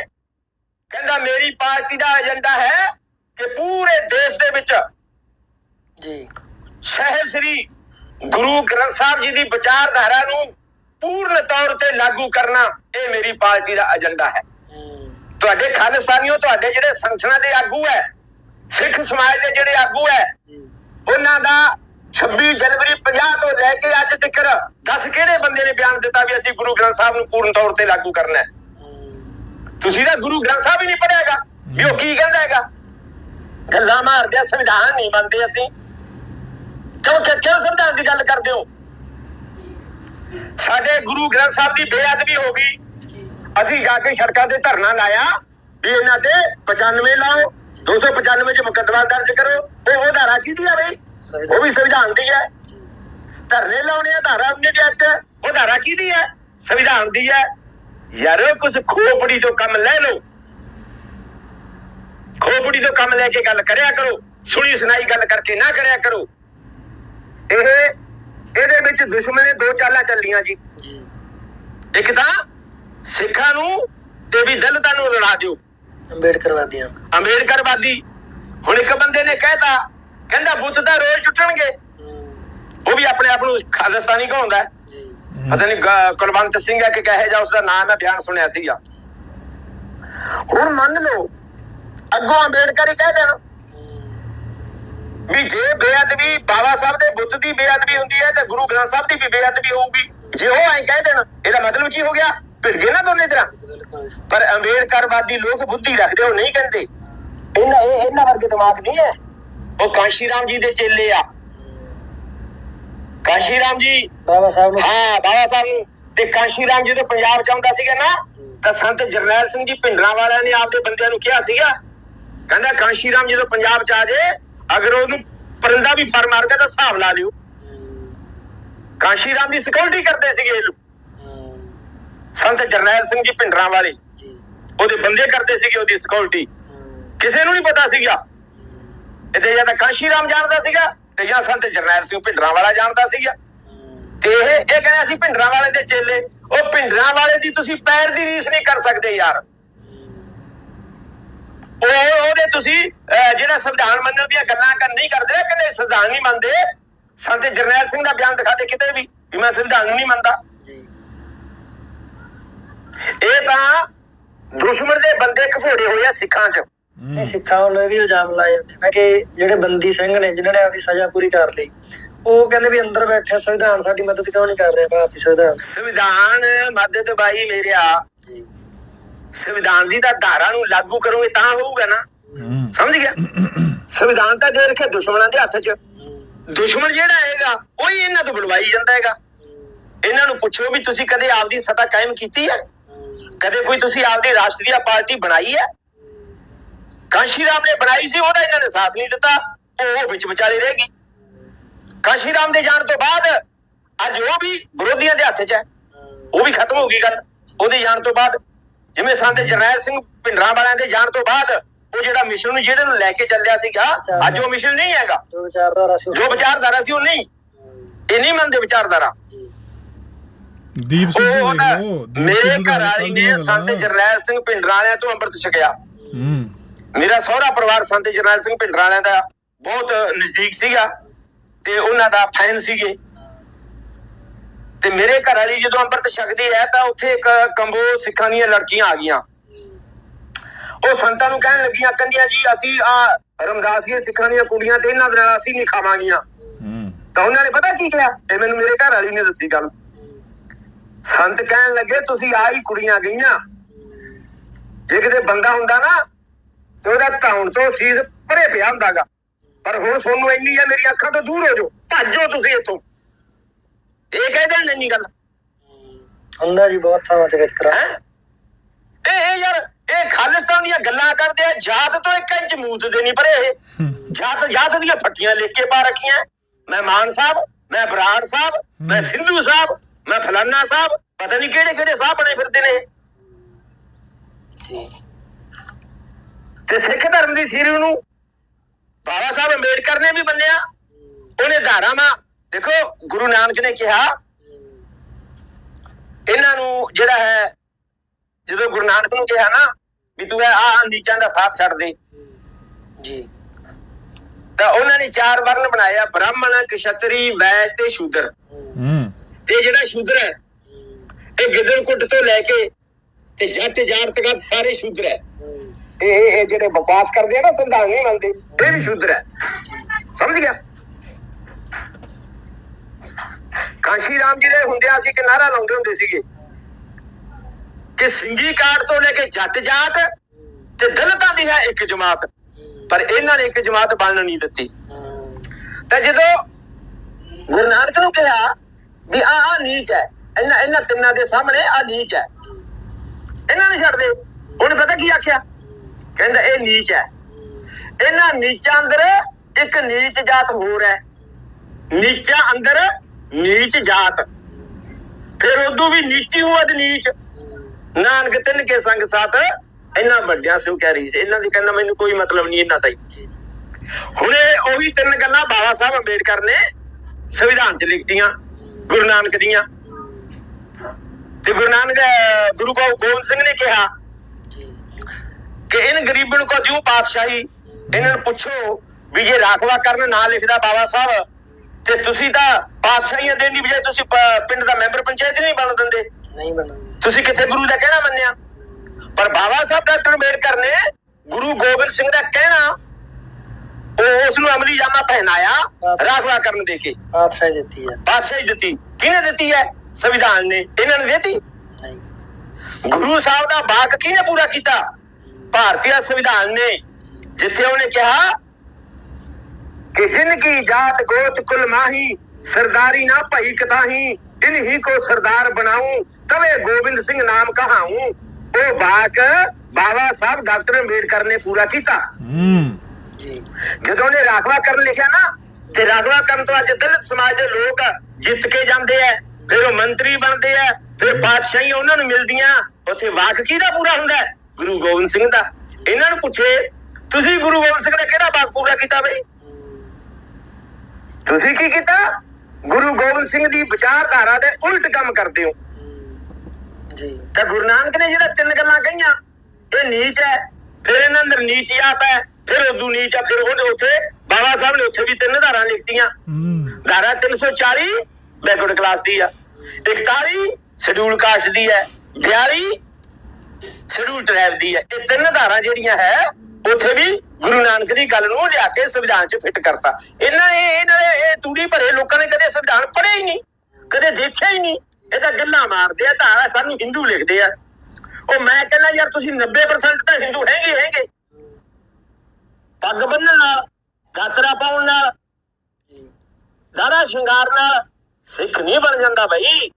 ਕਹਿੰਦਾ ਮੇਰੀ ਪਾਰਟੀ ਦਾ ਏਜੰਡਾ ਹੈ ਕਿ ਪੂਰੇ ਦੇਸ਼ ਦੇ ਵਿੱਚ ਜੀ। ਸਹਿਬ ਸ੍ਰੀ ਗੁਰੂ ਗ੍ਰੰਥ ਸਾਹਿਬ ਜੀ ਦੀ ਵਿਚਾਰਧਾਰਾ ਨੂੰ ਪੂਰਨ ਤੌਰ ਤੇ ਲਾਗੂ ਕਰਨਾ ਇਹ ਮੇਰੀ ਪਾਰਟੀ ਦਾ ਏਜੰਡਾ ਹੈ। ਤੁਹਾਡੇ ਖਾਲਿਸਤਾਨੀਓ ਤੁਹਾਡੇ ਜਿਹੜੇ ਸੰਗਠਨਾਂ ਦੇ ਆਗੂ ਹੈ, ਸਿੱਖ ਸਮਾਜ ਦੇ ਜਿਹੜੇ ਆਗੂ ਹੈ, ਉਹਨਾਂ ਦਾ 26 ਜਨਵਰੀ 50 ਤੋਂ ਲੈ ਕੇ ਅੱਜ ਤੱਕ ਦੱਸ ਕਿਹੜੇ ਬੰਦੇ ਨੇ ਬਿਆਨ ਦਿੱਤਾ ਵੀ ਅਸੀਂ ਗੁਰੂ ਗ੍ਰੰਥ ਸਾਹਿਬ ਨੂੰ ਪੂਰਨ ਤੌਰ ਤੇ ਲਾਗੂ ਕਰਨਾ ਹੈ? ਤੁਸੀਂ ਤਾਂ ਗੁਰੂ ਗ੍ਰੰਥ ਸਾਹਿਬ ਹੀ ਨਹੀਂ ਪੜਿਆਗਾ ਵੀ ਉਹ ਕੀ ਕਹਿੰਦਾ ਹੈਗਾ? ਗੱਲਾਂ ਮਾਰਦੇ ਸੰਵਿਧਾਨ ਨਹੀਂ ਮੰਨਦੇ ਅਸੀਂ। ਕਿਉਂ ਕਿ ਕਿਉਂ ਸੰਵਿਧਾਨ ਦੀ ਗੱਲ ਕਰਦੇ ਹੋ? ਸਾਡੇ ਗੁਰੂ ਗ੍ਰੰਥ ਸਾਹਿਬ ਦੀ ਬੇਅਦਬੀ ਹੋ ਗਈ। ਅਸੀਂ ਜਾ ਕੇ ਸੜਕਾਂ ਤੇ ਧਰਨਾ ਲਾਇਆ ਵੀ ਇਹਨਾਂ ਤੇ 95 ਲਾਓ 295 ਚ ਮੁਕੱਦਮਾ ਦਰਜ ਕਰੋ, ਉਹ ਉਹ ਧਾਰਾ ਕਿਹਦੀ ਆ ਬਈ? ਉਹ ਵੀ ਸੰਵਿਧਾਨ ਦੀ ਹੈ ਧਰਨੇ ਲਾਉਣੇ ਆ, ਧਾਰਾ 19 ਦੇ ਐਕਟ ਉਹ ਧਾਰਾ ਕਿਹਦੀ ਹੈ ਸੰਵਿਧਾਨ ਦੀ ਹੈ ਯਾਰ ਕੁਝ ਖੋਪੜੀ ਤੋਂ ਕੰਮ ਲੈ ਲਓ। ਖੋਪੜੀ ਤੋਂ ਕੰਮ ਲੈ ਕੇ ਗੱਲ ਕਰਿਆ ਕਰੋ। ਸੁਣੀ ਸੁਣਾਈ ਗੱਲ ਕਰਕੇ ਨਾ ਕਰਿਆ ਕਰੋ। ਇਹ ਇਹਦੇ ਵਿੱਚ ਦੁਸ਼ਮਣ ਨੇ ਦੋ ਚਾਲਾਂ ਚੱਲੀਆਂ ਜੀ। ਇੱਕ ਤਾਂ ਸਿੱਖਾਂ ਨੂੰ ਤੇ ਵੀ ਦਲਿਤਾਂ ਨੂੰ ਲੜਾ ਦਿਓ। ਅੰਬੇਡਕਰ ਵਾਦੀਆਂ ਅੰਬੇਡਕਰਵਾਦੀ। ਹੁਣ ਇੱਕ ਬੰਦੇ ਨੇ ਕਹਿਤਾ ਕਹਿੰਦਾ ਬੁੱਤ ਤਾਂ ਰੋਜ਼ ਟੁੱਟਣਗੇ। ਉਹ ਵੀ ਆਪਣੇ ਆਪ ਨੂੰ ਖਾਲਿਸਤਾਨੀ ਕਹਾਉਂਦਾ ਪਤਾ ਨਹੀਂ ਕੁਲਵੰਤ ਸਿੰਘ ਹੈ ਕਿ ਕਹੇ ਜਾ ਉਸਦਾ ਨਾਮ ਹੈ ਬਿਆਨ ਸੁਣਿਆ ਸੀਗਾ। ਹੁਣ ਮੰਨ ਲਓ ਅੱਗੋਂ ਅੰਬੇਡਕਰ ਹੀ ਕਹਿ ਦੇਣ। ਵੀ ਜੇ ਬੇਅਦਬੀ ਬਾਬਾ ਸਾਹਿਬ ਦੇ ਬੁੱਤ ਦੀ ਬੇਅਦਬੀ ਹੁੰਦੀ ਹੈ ਤੇ ਗੁਰੂ ਗ੍ਰੰਥ ਸਾਹਿਬ ਦੀ ਵੀ ਬੇਅਦਬੀ ਹੋਊਗੀ। ਜੇ ਉਹ ਐਂ ਕਹਿ ਦੇਣ ਇਹਦਾ ਮਤਲਬ ਕੀ ਹੋ ਗਿਆ? ਭਿੜ ਗਏ ਨਾ ਦੋਨੇ ਤਰ੍ਹਾਂ ਪਰ ਅੰਬੇਡਕਰਵਾਦੀ ਲੋਕ ਬੁੱਧੀ ਰੱਖਦੇ ਉਹ ਨਹੀਂ ਕਹਿੰਦੇ। ਇਹਨਾਂ ਇਹ ਇਹਨਾਂ ਵਰਗੇ ਦਿਮਾਗ ਨਹੀਂ ਹੈ। ਉਹ ਕਾਂਸ਼ੀ ਰਾਮ ਜੀ ਦੇ ਚੇਲੇ ਆ। ਕਾਂਸ਼ੀ ਰਾਮ ਜੀ ਬਾਬਾ ਸਾਹਿਬ ਨੂੰ ਹਾਂ ਬਾਬਾ ਸਾਹਿਬ ਨੂੰ। ਤੇ ਕਾਂਸ਼ੀ ਰਾਮ ਜਦੋਂ ਪੰਜਾਬ ਚ ਆਉਂਦਾ ਸੀਗਾ ਨਾ ਤਾਂ ਸੰਤ ਜਰਨੈਲ ਸਿੰਘ ਜੀ ਭਿੰਡਰਾਂ ਵਾਲਿਆਂ ਨੇ ਆਪਦੇ ਬੰਦਿਆਂ ਨੂੰ ਕਿਹਾ ਸੀਗਾ। ਕਹਿੰਦਾ ਕਾਂਸ਼ੀ ਰਾਮ ਜਦੋਂ ਪੰਜਾਬ ਚ ਆ ਜੇ। ਅਗਰ ਉਹਨੂੰ ਪਰਿੰਦਾ ਵੀ ਫਰ ਮਾਰ ਗਿਆ ਤਾਂ ਹਿਸਾਬ ਲਾ ਲਿਓ। ਕਾਂਸ਼ੀ ਰਾਮ ਦੀ ਸਿਕਿਉਰਿਟੀ ਕਰਦੇ ਸੀਗੇ ਇਹ ਸੰਤ ਜਰਨੈਲ ਸਿੰਘ ਜੀ ਭਿੰਡਰਾਂ ਵਾਲੇ। ਉਹਦੇ ਬੰਦੇ ਕਰਦੇ ਸੀਗੇ ਉਹਦੀ ਸਿਕਿਉਰਿਟੀ ਕਿਸੇ ਨੂੰ ਨਹੀਂ ਪਤਾ ਸੀਗਾ। ਇਹਦੇ ਜਾਂ ਤਾਂ ਕਾਸ਼ੀ ਰਾਮ ਜਾਣਦਾ ਸੀਗਾ ਤੇ ਜਾਂ ਸੰਤ ਜਰਨੈਲ ਸਿੰਘ ਭਿੰਡਰਾਂ ਵਾਲਾ ਜਾਣਦਾ ਸੀਗਾ। ਤੇ ਇਹ ਇਹ ਕਹਿੰਦੇ ਅਸੀਂ ਭਿੰਡਰਾਂ ਵਾਲੇ ਦੇ ਚੇਲੇ। ਉਹ ਭਿੰਡਰਾਂ ਵਾਲੇ ਦੀ ਤੁਸੀਂ ਪੈਰ ਦੀ ਰੀਸ ਨਹੀਂ ਕਰ ਸਕਦੇ ਯਾਰ। ਉਹ ਉਹਦੇ ਤੁਸੀਂ ਜਿਹੜਾ ਸੰਵਿਧਾਨ ਮੰਨਣ ਦੀਆਂ ਗੱਲਾਂ ਕਰ ਨਹੀਂ ਕਰਦੇ ਕਹਿੰਦੇ ਸੰਵਿਧਾਨ ਨਹੀਂ ਮੰਨਦੇ। ਸੰਤ ਜਰਨੈਲ ਸਿੰਘ ਦਾ ਬਿਆਨ ਦਿਖਾ ਦੇ ਕਿਤੇ ਵੀ ਵੀ ਮੈਂ ਸੰਵਿਧਾਨ ਨੂੰ ਨਹੀਂ ਮੰਨਦਾ। ਜੀ। ਇਹ ਤਾਂ ਦੁਸ਼ਮਣ ਦੇ ਬੰਦੇ ਘਫੋੜੇ ਹੋਏ ਆ ਸਿੱਖਾਂ 'ਚ। ਇਹ ਸਿੱਖਾਂ ਵੱਲੋਂ ਇਹ ਵੀ ਇਲਜ਼ਾਮ ਲਾਏ ਜਾਂਦੇ ਨੇ ਕਿ ਜਿਹੜੇ ਬੰਦੀ ਸਿੰਘ ਨੇ ਜਿਨ੍ਹਾਂ ਨੇ ਆਪਦੀ ਸਜ਼ਾ ਪੂਰੀ ਕਰ ਲਈ ਉਹ ਕਹਿੰਦੇ ਵੀ ਅੰਦਰ ਬੈਠੇ ਸੰਵਿਧਾਨ ਸਾਡੀ ਮਦਦ ਕਿਉਂ ਨਹੀਂ ਕਰ ਰਿਹਾ ਭਾਰਤੀ ਸੰਵਿਧਾਨ? ਸੰਵਿਧਾਨ ਮਦਦ ਬਾਈ ਮੇਰਿਆ। ਜੀ। ਸੰਵਿਧਾਨ ਦੀ ਤਾਂ ਧਾਰਾ ਨੂੰ ਲਾਗੂ ਕਰੋਗੇ ਤਾਂ ਹੋਊਗਾ ਨਾ। ਹੂੰ। ਸਮਝ ਗਿਆ? (coughs) ਸੰਵਿਧਾਨ ਤਾਂ ਦੇ ਰੱਖਿਆ ਦੁਸ਼ਮਣਾਂ ਦੇ ਹੱਥ 'ਚ। ਦੁਸ਼ਮਣ ਜਿਹੜਾ ਹੈਗਾ ਉਹੀ ਇਹਨਾਂ ਤੋਂ ਬੁਲਵਾਈ ਜਾਂਦਾ ਹੈਗਾ। ਇਹਨਾਂ ਨੂੰ ਪੁੱਛੋ ਵੀ ਤੁਸੀਂ ਕਦੇ ਆਪਦੀ ਸੱਤਾ ਕਾਇਮ ਕੀਤੀ ਹੈ? ਕਦੇ ਕੋਈ ਤੁਸੀਂ ਆਪਦੀ ਰਾਸ਼ਟਰੀ ਪਾਰਟੀ ਬਣਾਈ ਹੈ? ਕਾਂਸ਼ੀ ਰਾਮ ਨੇ ਬਣਾਈ ਸੀ ਉਹਦਾ ਇਹਨਾਂ ਨੇ ਸਾਥ ਨਹੀਂ ਦਿੱਤਾ ਉਹ ਵਿੱਚ ਵਿਚਾਲੇ ਰਹਿ ਗਈ। ਕਾਂਸ਼ੀ ਰਾਮ ਦੇ ਜਾਣ ਤੋਂ ਬਾਅਦ ਅੱਜ ਉਹ ਵੀ ਵਿਰੋਧੀਆਂ ਦੇ ਹੱਥ 'ਚ ਹੈ। ਉਹ ਵੀ ਖਤਮ ਹੋ ਗਈ ਗੱਲ। ਉਹਦੇ ਜਾਣ ਤੋਂ ਬਾਅਦ ਜਿਵੇਂ ਸੰਤ ਜਰਨੈਲ ਸਿੰਘ ਭਿੰਡਰਾਂ ਵਾਲਿਆਂ ਦੇ ਜਾਣ ਤੋਂ ਬਾਅਦ ਉਹ ਜਿਹੜਾ ਮਿਸ਼ਨ ਨੂੰ ਜਿਹੜੇ ਨੂੰ ਲੈ ਕੇ ਚੱਲਿਆ ਸੀਗਾ ਅੱਜ ਉਹ ਮਿਸ਼ਨ ਨਹੀਂ ਹੈਗਾ। ਜੋ ਵਿਚਾਰਧਾਰਾ ਸੀ ਉਹ- ਜੋ ਵਿਚਾਰਧਾਰਾ ਸੀ ਉਹ ਨਹੀਂ। ਇਹ ਨਹੀਂ ਮੰਨਦੇ ਵਿਚਾਰਧਾਰਾ। ਦੀਪ ਦੀਪ ਮੇਰੇ ਘਰ ਵਾਲੀ ਨੇ ਸੰਤ। ਜਰਨੈਲ ਸਿੰਘ ਭਿੰਡਰਾਂ ਵਾਲਿਆਂ ਤੋਂ ਅੰਮ੍ਰਿਤ ਛਕਿਆ। ਹੂੰ। ਮੇਰਾ ਸਹੁਰਾ ਪਰਿਵਾਰ ਸੰਤ ਜਰਨੈਲ ਸਿੰਘ ਭਿੰਡਰਾਂ ਵਾਲਿਆਂ ਦਾ ਬਹੁਤ ਨਜ਼ਦੀਕ ਸੀਗਾ ਤੇ ਉਹਨਾਂ ਦਾ ਫੈਨ ਸੀਗੇ। ਤੇ ਮੇਰੇ ਘਰ ਵਾਲੀ ਜਦੋਂ ਅੰਮ੍ਰਿਤ ਛਕਦੀ ਹੈ ਤਾਂ ਉੱਥੇ ਇੱਕ ਕੰਬੋ ਸਿੱਖਾਂ ਦੀਆਂ ਲੜਕੀਆਂ ਆ ਗਈਆਂ। ਉਹ ਸੰਤਾਂ ਨੂੰ ਕਹਿਣ ਲੱਗੀਆਂ ਕੰਦੀਆਂ ਜੀ ਅਸੀਂ ਆ ਰਮਦਾਸੀਏ ਸਿੱਖਾਂ ਦੀਆਂ ਕੁੜੀਆਂ ਤੇ ਇਹਨਾਂ ਨਾਲ ਅਸੀਂ ਨਹੀਂ ਖਾਵਾਂਗੀਆਂ। ਹੂੰ। ਤਾਂ ਉਹਨਾਂ ਨੇ ਪਤਾ ਕੀ ਕਿਹਾ? ਇਹ ਮੈਨੂੰ ਮੇਰੇ ਘਰ ਵਾਲੀ ਨੇ ਦੱਸੀ ਗੱਲ। ਸੰਤ ਕਹਿਣ ਲੱਗੇ ਤੁਸੀਂ ਆ ਹੀ ਕੁੜੀਆਂ ਗਈਆਂ। ਜੇ ਕਿਤੇ ਬੰਦਾ ਹੁੰਦਾ ਨਾ ਤੇ ਉਹਦਾ ਧੌਣ ਤੋਂ ਸੀਸ ਭਰੇ ਪਿਆ ਹੁੰਦਾਗਾ। ਪਰ ਹੁਣ ਤੁਹਾਨੂੰ ਇੰਨੀ ਹੈ ਮੇਰੀ ਅੱਖਾਂ ਤੋਂ ਦੂਰ ਹੋ ਜਾਓ। ਭੱਜੋ ਤੁਸੀਂ ਇੱਥੋਂ। ਇਹ ਕਹਿੰਦੇ ਨੇ ਗੱਲ? ਹੁੰਦਾ ਜੀ ਬਹੁਤ ਥਾਵਾਂ ਤੇ ਵਿਤਕਰਾ ਹੈ? ਇਹ ਯਾਰ ਇਹ ਖਾਲਿਸਤਾਨ ਦੀਆਂ ਗੱਲਾਂ ਕਰਦੇ ਆ ਜਾਤ ਤੋਂ ਇੱਕ ਇੰਚ ਮੂਤ ਦੇ ਨਹੀਂ ਪਰੇ ਇਹ। ਜਾਤ ਜਾਤ ਦੀਆਂ ਫੱਟੀਆਂ ਲਿਖ ਕੇ ਪਾ ਰੱਖੀਆਂ। ਮੈਂ ਮਾਨ ਸਾਹਿਬ ਮੈਂ ਬਰਾੜ ਸਾਹਿਬ ਮੈਂ ਸਿੰਧੂ ਸਾਹਿਬ ਮੈਂ ਫਲਾਨਾ ਸਾਹਿਬ ਪਤਾ ਨਹੀਂ ਕਿਹੜੇ ਕਿਹੜੇ ਸਾਹਿਬ ਬਣੇ ਫਿਰਦੇ ਨੇ। ਤੇ ਸਿੱਖ ਧਰਮ ਦੀ ਥੀਰੀ ਨੂੰ ਬਾਬਾ ਸਾਹਿਬ ਅੰਬੇਡਕਰ ਨੇ ਵੀ ਮੰਨਿਆ ਉਹਨੇ ਧਾਰਾਵਾਂ ਦੇਖੋ ਗੁਰੂ ਨਾਨਕ ਨੇ ਕਿਹਾ ਇਹਨਾਂ ਨੂੰ ਜਿਹੜਾ ਹੈ ਜਦੋਂ ਗੁਰੂ ਨਾਨਕ ਨੂੰ ਕਿਹਾ ਨਾ ਵੀ ਤੂੰ ਆ ਨੀਚਾਂ ਦਾ ਸਾਥ ਛੱਡ ਦੇ। ਜੀ। ਤਾਂ ਉਹਨਾਂ ਨੇ ਚਾਰ ਵਰਨ ਬਣਾਇਆ ਬ੍ਰਾਹਮਣ ਕਸ਼ਤਰੀ ਵੈਸ਼ ਤੇ ਸ਼ੂਦਰ। ਹੂੰ। ਤੇ ਜਿਹੜਾ ਸ਼ੂਦਰ ਹੈ ਇਹ ਗਿੱਦੜਕੁੱਟ ਤੋਂ ਲੈ ਕੇ ਤੇ ਜੱਟ ਤੱਕ ਸਾਰੇ ਸ਼ੂਦਰ ਹੈ। ਇਹ ਇਹ ਜਿਹੜੇ ਬਕਵਾਸ ਕਰਦੇ ਆ ਨਾ ਨਹੀਂ ਮੰਨਦੇ ਇਹ ਵੀ ਸ਼ੂਦਰ ਹੈ। ਸਮਝ ਗਿਆ? ਕਾਂਸ਼ੀ ਰਾਮ ਜੀ ਦੇ ਹੁੰਦਿਆਂ ਸੀ ਕਿ ਨਾਰਾ ਲਾਉਂਦੇ ਹੁੰਦੇ ਸੀਗੇ। ਕਿ ਸਿੰਗੀ ਕਾਰਡ ਤੋਂ ਲੈ ਕੇ ਜੱਟ ਜਾਟ ਤੇ ਦਲਿਤਾਂ ਦੀ ਹੈ ਇੱਕ ਜਮਾਤ। ਪਰ ਇਹਨਾਂ ਨੇ ਇੱਕ ਜਮਾਤ ਬਣਨ ਨਹੀਂ ਦਿੱਤੀ। ਤਾਂ ਜਦੋਂ ਗੁਰੂ ਨਾਨਕ ਨੂੰ ਕਿਹਾ ਵੀ ਆ ਆ ਨੀਚ ਹੈ, ਇਹਨਾਂ ਇਹਨਾਂ ਤਿੰਨਾਂ ਦੇ ਸਾਹਮਣੇ ਆ ਨੀਚ ਹੈ। ਇਹਨਾਂ ਨੂੰ ਛੱਡ ਦੇ। ਉਹਨੇ ਪਤਾ ਕੀ ਆਖਿਆ? ਕਹਿੰਦਾ ਇਹ ਨੀਚ ਹੈ। ਇਹਨਾਂ ਨੀਚਾਂ ਅੰਦਰ ਇੱਕ ਨੀਚ ਜਾਤ ਹੋਰ ਹੈ। ਨੀਚਾਂ ਅੰਦਰ ਨੀਚ ਜਾਤ। ਫਿਰ ਉਦੋਂ ਵੀ ਨੀਚੀ ਹੋਵਦ ਨੀਚ। ਨਾਨਕ ਤਿੰਨ ਕੇ ਸੰਗ ਸਾਥ ਇਹਨਾਂ ਵੱਡਿਆਂ ਸਿਓ ਕਹਿ ਰਹੀ ਸੀ। ਇਹਨਾਂ ਦੀ ਕਹਿੰਦਾ ਮੈਨੂੰ ਕੋਈ ਮਤਲਬ ਨਹੀਂ ਇਹਨਾਂ ਦਾ ਹੀ ਹੁਣ ਇਹ ਉਹੀ ਤਿੰਨ ਗੱਲਾਂ ਬਾਬਾ ਸਾਹਿਬ ਅੰਬੇਡਕਰ ਨੇ ਸੰਵਿਧਾਨ 'ਚ ਲਿਖਤੀਆਂ, ਗੁਰੂ ਨਾਨਕ ਦੀਆਂ। ਤੇ ਗੁਰੂ ਨਾਨਕ, ਗੁਰੂ ਗੋ- ਗੋਬਿੰਦ ਸਿੰਘ ਨੇ ਕਿਹਾ ਕਿ ਇਨ ਗਰੀਬਨ ਕੋ ਦਿਓ ਪਾਤਸ਼ਾਹੀ, ਇਹਨਾਂ ਨੂੰ ਪੁੱਛੋ ਵੀ ਜੇ ਰਾਖਵਾ ਕਰਨ ਨਾ ਲਿਖਦਾ ਬਾਬਾ ਸਾਹਿਬ, ਤੇ ਤੁਸੀਂ ਤਾਂ ਪਾਤਸ਼ਾਹੀਆਂ ਦੇਣ ਦੀ ਬਜਾਏ ਤੁਸੀਂ ਪਿੰਡ ਦਾ ਮੈਂਬਰ ਪੰਚਾਇਤ ਨਹੀਂ ਬਣ ਦਿੰਦੇ? ਨਹੀਂ ਬਣਨ ਤੁਸੀਂ ਕਿੱਥੇ ਗੁਰੂ ਦਾ ਕਹਿਣਾ ਮੰਨਿਆ? ਪਰ ਬਾਬਾ ਸਾਹਿਬ ਡਾਕਟਰ ਅੰਬੇਡਕਰ ਨੇ ਗੁਰੂ ਗੋਬਿੰਦ ਸਿੰਘ ਦਾ ਕਹਿਣਾ ਉਹ ਉਸ ਨੂੰ ਅਮਲੀ ਜਾਮਾ ਪਹਿਨਾਇਆ ਰਾਖਵਾ ਕਰਨ ਦੇ ਕੇ। ਪਾਤਸ਼ਾਹੀ ਦਿੱਤੀ ਹੈ। ਬਾਦਸ਼ਾਹੀ ਦਿੱਤੀ। ਕਿਹਨੇ ਦਿੱਤੀ ਹੈ? ਸੰਵਿਧਾਨ ਨੇ। ਇਹਨਾਂ ਨੇ ਦਿੱਤੀ? ਨਹੀਂ। ਗੁਰੂ ਸਾਹਿਬ ਦਾ ਬਾਕ ਕਿਹਨੇ ਪੂਰਾ ਕੀਤਾ? ਭਾਰਤੀ ਸੰਵਿਧਾਨ ਨੇ। ਜਿੱਥੇ ਉਹਨੇ ਕਿਹਾ ਕਿ ਜਿਨ ਕੀ ਜਾਤ ਗੋਤ ਕੁਲ ਮਾਹੀ ਸਰਦਾਰੀ ਨਾ ਭਈ ਕਥਾਹੀ ਇਨ ਹੀ ਕੋ ਸਰਦਾਰ ਬਣਾਉ ਤਵੇ ਗੋਬਿੰਦ ਸਿੰਘ ਨਾਮ ਕਹਾਉ। ਉਹ ਬਾਕ ਬਾਬਾ ਸਾਹਿਬ ਡਾਕਟਰ ਅੰਬੇਡਕਰ ਨੇ ਪੂਰਾ ਕੀਤਾ। ਹੂੰ। ਜੀ। ਜਦੋਂ ਉਹਨੇ ਰਾਖਵਾ ਕਰਨ ਲਿਖਿਆ ਨਾ ਤੇ ਰਾਖਵਾ ਕਰਨ ਤੋਂ ਅੱਜ ਦਲਿਤ ਸਮਾਜ ਦੇ ਲੋਕ ਜਿੱਤ ਕੇ ਜਾਂਦੇ ਆ ਫਿਰ ਉਹ ਮੰਤਰੀ ਬਣਦੇ ਆ ਫਿਰ ਬਾਦਸ਼ਾਹੀ ਉਹਨਾਂ ਨੂੰ ਮਿਲਦੀਆਂ। ਉੱਥੇ ਵਾਕ ਕਿਹਦਾ ਪੂਰਾ ਹੁੰਦਾ? ਗੁਰੂ ਗੋਬਿੰਦ ਸਿੰਘ ਦਾ। ਇਹਨਾਂ ਨੂੰ ਪੁੱਛੇ ਤੁਸੀਂ ਗੁਰੂ ਗੋਬਿੰਦ ਸਿੰਘ ਨੇ ਕਿਹੜਾ ਵਾਕ ਪੂਰਾ ਕੀਤਾ ਬਈ? ਤੁਸੀਂ ਕੀ ਕੀਤਾ? ਗੁਰੂ ਗੋਬਿੰਦ ਸਿੰਘ ਦੀ ਵਿਚਾਰਧਾਰਾ ਦੇ ਉਲਟ ਕੰਮ ਕਰਦੇ ਹੋ। ਜੀ। ਤਾਂ ਗੁਰੂ ਨਾਨਕ ਨੇ ਜਿਹੜਾ ਤਿੰਨ ਗੱਲਾਂ ਕਹੀਆਂ ਇਹ ਨੀਚ ਹੈ ਫਿਰ ਇਹਨਾਂ ਅੰਦਰ ਨੀਚ ਜਾਤ ਹੈ ਫਿਰ ਉਦੋਂ ਨੀਚ ਹੈ ਫਿਰ ਉਹਦੇ ਉੱਥੇ ਬਾਬਾ ਸਾਹਿਬ ਨੇ ਉੱਥੇ ਵੀ ਤਿੰਨ ਧਾਰਾਂ ਲਿਖਤੀਆਂ। ਧਾਰਾ 340 ਬੈਕਵਰਡ ਕਲਾਸ ਦੀ ਆ 41 ਸ਼ਡਿਊਲ ਕਾਸਟ ਦੀ ਹੈ 42 ਸ਼ਡਿਊਲ ਟ੍ਰਾਈਬ ਦੀ ਹੈ। ਇਹ ਤਿੰਨ ਧਾਰਾਂ ਜਿਹੜੀਆਂ ਹੈ ਉੱਥੇ ਵੀ ਗੁਰੂ ਨਾਨਕ ਦੀ ਗੱਲ ਨੂੰ ਲਿਆ ਕੇ ਸੰਵਿਧਾਨ 'ਚ ਫਿੱਟ ਕਰਤਾ। ਇਹਨਾਂ ਨੇ ਇਹਨਾਂ ਦੇ ਇਹ ਤੂੜੀ ਭਰੇ ਲੋਕਾਂ ਨੇ ਕਦੇ ਸੰਵਿਧਾਨ ਪੜ੍ਹਿਆ ਹੀ ਨਹੀਂ, ਕਦੇ ਦੇਖਿਆ ਹੀ ਨਹੀਂ। ਇਹ ਤਾਂ ਗੱਲਾਂ ਮਾਰਦੇ ਆ, ਧਾਰਾ ਸਾਨੂੰ ਹਿੰਦੂ ਲਿਖਦੇ ਆ। ਉਹ ਮੈਂ ਕਹਿੰਦਾ, ਯਾਰ ਤੁਸੀਂ 90% ਤਾਂ ਹਿੰਦੂ ਹੈਗੇ ਹੈਗੇ। ਪੱਗ ਬੰਨਣ ਨਾਲ ਗਾਤਰਾ ਪਾਉਣ ਨਾਲ ਦਾੜਾ ਸ਼ਿੰਗਾਰ ਨਾਲ ਸਿੱਖ ਨਹੀਂ ਬਣ ਜਾਂਦਾ ਬਈ।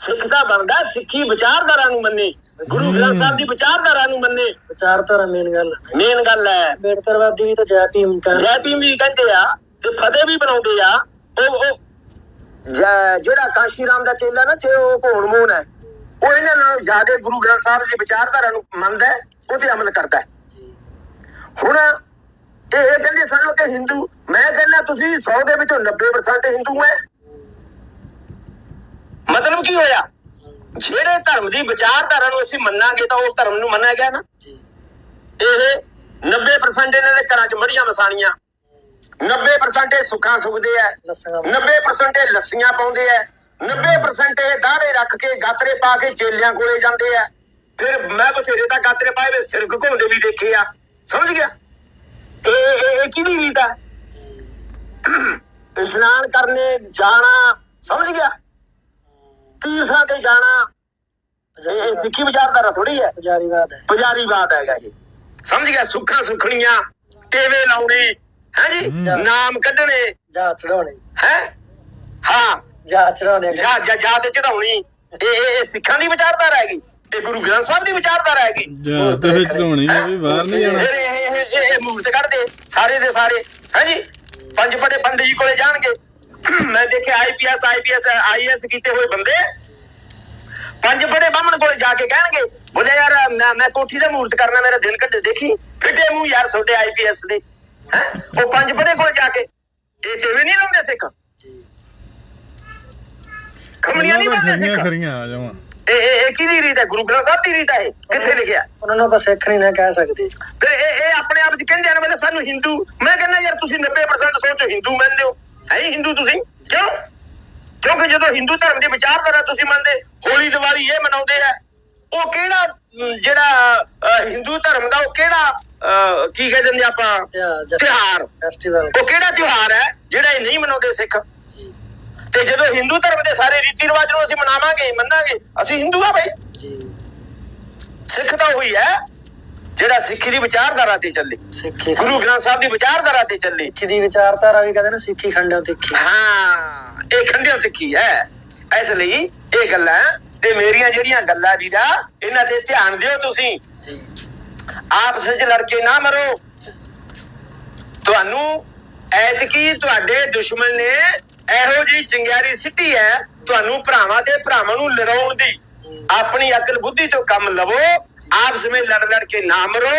ਸਿੱਖ ਤਾਂ ਬਣਦਾ, ਸਿੱਖੀ ਵਿਚਾਰਧਾਰਾ ਨੂੰ ਮੰਨੇ। ਗੁਰੂ ਗ੍ਰੰਥ ਸਾਹਿਬ ਦੀ ਵਿਚਾਰਧਾਰਾ ਨੂੰ ਮੰਨੇ। ਵਿਚਾਰਧਾਰਾ ਮੇਨ ਗੱਲ ਹੈ। ਮੇਨ ਗੱਲ ਹੈ। ਅੰਬੇਡਕਰਵਾਦੀ ਵੀ ਤਾਂ ਜੈ ਭੀਮ ਕਹਿੰਦੇ ਜੈ ਭੀਮ ਵੀ ਕਹਿੰਦੇ ਆ ਤੇ ਫਤਿਹ ਵੀ ਬਣਾਉਂਦੇ ਆ। ਉਹ ਜਿਹੜਾ ਕਾਸ਼ੀ ਰਾਮ ਦਾ ਚੇਲਾ ਨਾ ਤੇ ਉਹ ਘੋਣ ਮੋਹਨ ਹੈ। ਉਹ ਇਹਨਾਂ ਨਾਲ ਜ਼ਿਆਦਾ ਗੁਰੂ ਗ੍ਰੰਥ ਸਾਹਿਬ ਦੀ ਵਿਚਾਰਧਾਰਾ ਨੂੰ ਮੰਨਦਾ ਹੈ ਉਹ ਤੇ ਅਮਲ ਕਰਦਾ ਹੈ। ਹੁਣ ਇਹ ਇਹ ਕਹਿੰਦੇ ਸਾਨੂੰ ਕਿ ਹਿੰਦੂ ਮੈਂ ਕਹਿੰਦਾ ਤੁਸੀਂ 100 ਦੇ ਵਿੱਚੋਂ 90% ਹਿੰਦੂ ਹੈ। ਮਤਲਬ ਕੀ ਹੋਇਆ? ਜਿਹੜੇ ਧਰਮ ਦੀ ਵਿਚਾਰਧਾਰਾ ਨੂੰ ਅਸੀਂ ਮੰਨਾਂਗੇ ਤਾਂ ਉਸ ਧਰਮ ਨੂੰ ਮੰਨਿਆ ਗਿਆ ਨਾ। ਇਹ 90% ਇਹਨਾਂ ਦੇ ਘਰਾਂ 'ਚ ਮੜੀਆਂ ਮਸਾਣੀਆਂ। 90% ਇਹ ਸੁੱਖਾਂ ਸੁਖਦੇ ਆ। ਲੱਸਾਂ 90% ਇਹ ਲੱਸੀਆਂ ਪਾਉਂਦੇ ਆ। 90% ਇਹ ਦਾੜੇ ਰੱਖ ਕੇ ਗਾਤਰੇ ਪਾ ਕੇ ਚੇਲਿਆਂ ਕੋਲੇ ਜਾਂਦੇ ਆ। ਫਿਰ ਮੈਂ ਬਥੇਰੇ ਤਾਂ ਗਾਤਰੇ ਪਾਏ ਵੇ ਸਿਰ ਘੁੰਮਦੇ ਵੀ ਦੇਖੇ ਆ। ਸਮਝ ਗਿਆ? ਇਹ ਇਹ ਕਿਹਦੀ ਰੀਤ ਆ? ਇਸ਼ਨਾਨ ਕਰਨੇ ਜਾਣਾ ਸਮਝ ਗਿਆ? ਤੀਰਥਾਂ ਤੇ ਜਾਣਾ। ਇਹ ਸਿੱਖੀ ਵਿਚਾਰਧਾਰਾ ਥੋੜੀ ਹੈ। ਪੁਜਾਰੀਵਾਦ ਹੈ। ਪੁਜਾਰੀਵਾਦ ਹੈਗਾ ਇਹ। ਸਮਝ ਗਿਆ? ਸੁੱਖਾਂ ਸੁਖਣੀਆਂ ਟੇਵੇ ਲਾਉਣੇ ਹੈ ਜੀ। ਨਾਮ ਕੱਢਣੇ। ਜਾ ਚੜਾਉਣੇ ਹੈ? ਹਾਂ। ਜਾ ਚੜਾਉਣੇ ਜਾ ਜਾ ਜਾ ਤੇ ਚੜਾਉਣੀ ਇਹ ਇਹ ਸਿੱਖਾਂ ਦੀ ਵਿਚਾਰਧਾਰਾ ਹੈਗੀ। ਇਹ ਗੁਰੂ ਗ੍ਰੰਥ ਸਾਹਿਬ ਦੀ ਵਿਚਾਰਧਾਰਾ ਹੈਗੀ। ਜਹਾਜ਼ ਤੇ ਵਿੱਚ ਲਾਉਣੀ ਆ ਵੀ ਬਾਹਰ ਨਹੀਂ ਜਾਣਾ। ਇਹ ਇਹ ਇਹ ਇਹ ਮੂਰਤ ਕੱਢਦੇ। ਸਾਰੇ ਦੇ ਸਾਰੇ। ਹੈ ਜੀ? ਪੰਜ ਪੜੇ ਪੰਡਿਤ ਜੀ ਕੋਲੇ ਜਾਣਗੇ। ਮੈਂ ਦੇਖਿਆ ਆਈਪੀਐਸ ਆਈਪੀਐਸ ਆਈਐਸ ਕੀਤੇ ਹੋਏ ਬੰਦੇ। ਪੰਜ ਬੜੇ ਬਾਹਮਣ ਕੋਲੇ ਜਾ ਕੇ ਕਹਿਣਗੇ ਬੋਲੇ ਯਾਰ ਮੈਂ ਮੈਂ ਕੋਠੀ ਦਾ ਮੂਰਤ ਕਰਨਾ ਮੇਰਾ ਦਿਲ ਕੱਢ ਦੇਖੀ ਫਿੱਟੇ ਮੂੰਹ ਯਾਰ ਛੋਟੇ ਆਈਪੀਐਸ ਦੇ। ਹੈ? ਉਹ ਪੰਜ ਬੜੇ ਕੋਲੇ ਜਾ ਕੇ। ਇਹ ਟੀਵੀ ਨਹੀਂ ਲਾਉਂਦੇ ਸਿੱਖ। ਖਮੜੀਆਂ ਨਹੀਂ ਬੰਦੇ ਸਿੱਖ। ਖਰੀਆਂ ਆ ਜਾਵਾਂ ਇਹ ਇਹ ਕਿਹਦੀ ਰੀਤ ਹੈ? ਗੁਰੂ ਗ੍ਰੰਥ ਸਾਹਿਬ ਦੀ ਰੀਤ ਹੈ ਕਿੱਥੇ ਲਿਖਿਆ? ਉਹਨਾਂ ਨੂੰ ਬਸ ਸਿੱਖ ਨਹੀਂ ਨਾ ਕਹਿ ਸਕਦੇ ਤੇ ਇਹ ਇਹ ਆਪਣੇ ਆਪ ਚ ਕਹਿੰਦੇ ਨੇ ਵੇਲੇ ਸਾਨੂੰ ਹਿੰਦੂ ਮੈਂ ਕਹਿੰਦਾ ਯਾਰ ਤੁਸੀਂ 90% ਸੋਚੋ ਹਿੰਦੂ ਮੰਨਦੇ ਹੋ। ਹੈ ਹਿੰਦੂ ਤੁਸੀਂ? ਕਿਉਂ? ਕਿਉਂਕਿ ਜਦੋਂ ਹਿੰਦੂ ਧਰਮ ਦੀ ਵਿਚਾਰਧਾਰਾ ਤੁਸੀਂ ਮੰਨਦੇ ਹੋਲੀ ਦੀਵਾਲੀ ਇਹ ਮਨਾਉਂਦੇ ਆ। ਉਹ ਕਿਹੜਾ ਜਿਹੜਾ ਹਿੰਦੂ ਧਰਮ ਦਾ ਉਹ ਕਿਹੜਾ ਕੀ ਕਹਿ ਦਿੰਦੇ ਆਪਾਂ? ਤਿਉਹਾਰ ਫੈਸਟੀਵਲ ਉਹ ਕਿਹੜਾ ਤਿਉਹਾਰ ਹੈ ਜਿਹੜਾ ਇਹ ਨਹੀਂ ਮਨਾਉਂਦੇ ਸਿੱਖ? ਤੇ ਜਦੋਂ ਹਿੰਦੂ ਧਰਮ ਦੇ ਸਾਰੇ ਰੀਤੀ ਰਿਵਾਜ ਨੂੰ ਅਸੀਂ ਮਨਾਵਾਂਗੇ ਮੰਨਾਂਗੇ ਅਸੀਂ ਹਿੰਦੂ ਆ ਭਾਈ ਜੀ। ਸਿੱਖ ਤਾਂ ਉਹੀ ਹੈ ਜਿਹੜਾ ਸਿੱਖੀ ਦੀ ਵਿਚਾਰਧਾਰਾ ਤੇ ਚੱਲੇ। ਸਿੱਖੀ ਗੁਰੂ ਗ੍ਰੰਥ ਸਾਹਿਬ ਦੀ ਵਿਚਾਰਧਾਰਾ ਤੇ ਚੱਲੇ। ਸਿੱਖੀ ਦੀ ਵਿਚਾਰਧਾਰਾ ਵੀ ਕਹਿੰਦੇ ਨੇ ਸਿੱਖੀ ਖੰਡਾਂ ਤਿੱਖੀ ਹਾਂ ਇਹ ਖੰਡਿਆਂ ਤਿੱਖੀ ਹੈ। ਇਸ ਲਈ ਇਹ ਗੱਲਾਂ ਤੇ ਮੇਰੀਆਂ ਜਿਹੜੀਆਂ ਗੱਲਾਂ ਵੀਰਾ ਇਹਨਾਂ ਤੇ ਧਿਆਨ ਦਿਓ ਤੁਸੀਂ। ਆਪਸ ਵਿੱਚ ਲੜ ਕੇ ਨਾ ਮਰੋ। ਤੁਹਾਨੂੰ ਐਤਕੀ ਤੁਹਾਡੇ ਦੁਸ਼ਮਣ ਨੇ ਇਹੋ ਜੀ ਚੰਗਿਆਰੀ ਸਿੱਟੀ ਹੈ ਤੁਹਾਨੂੰ ਭਰਾਵਾਂ ਤੇ ਭਰਾਵਾਂ ਨੂੰ ਲੜਾਉਣ ਦੀ। ਆਪਣੀ ਅਕਲ ਬੁੱਧੀ ਤੋਂ ਕੰਮ ਲਵੋ। ਆਪਸ ਵਿੱਚ ਲੜ ਲੜ ਕੇ ਨਾ ਮਰੋ।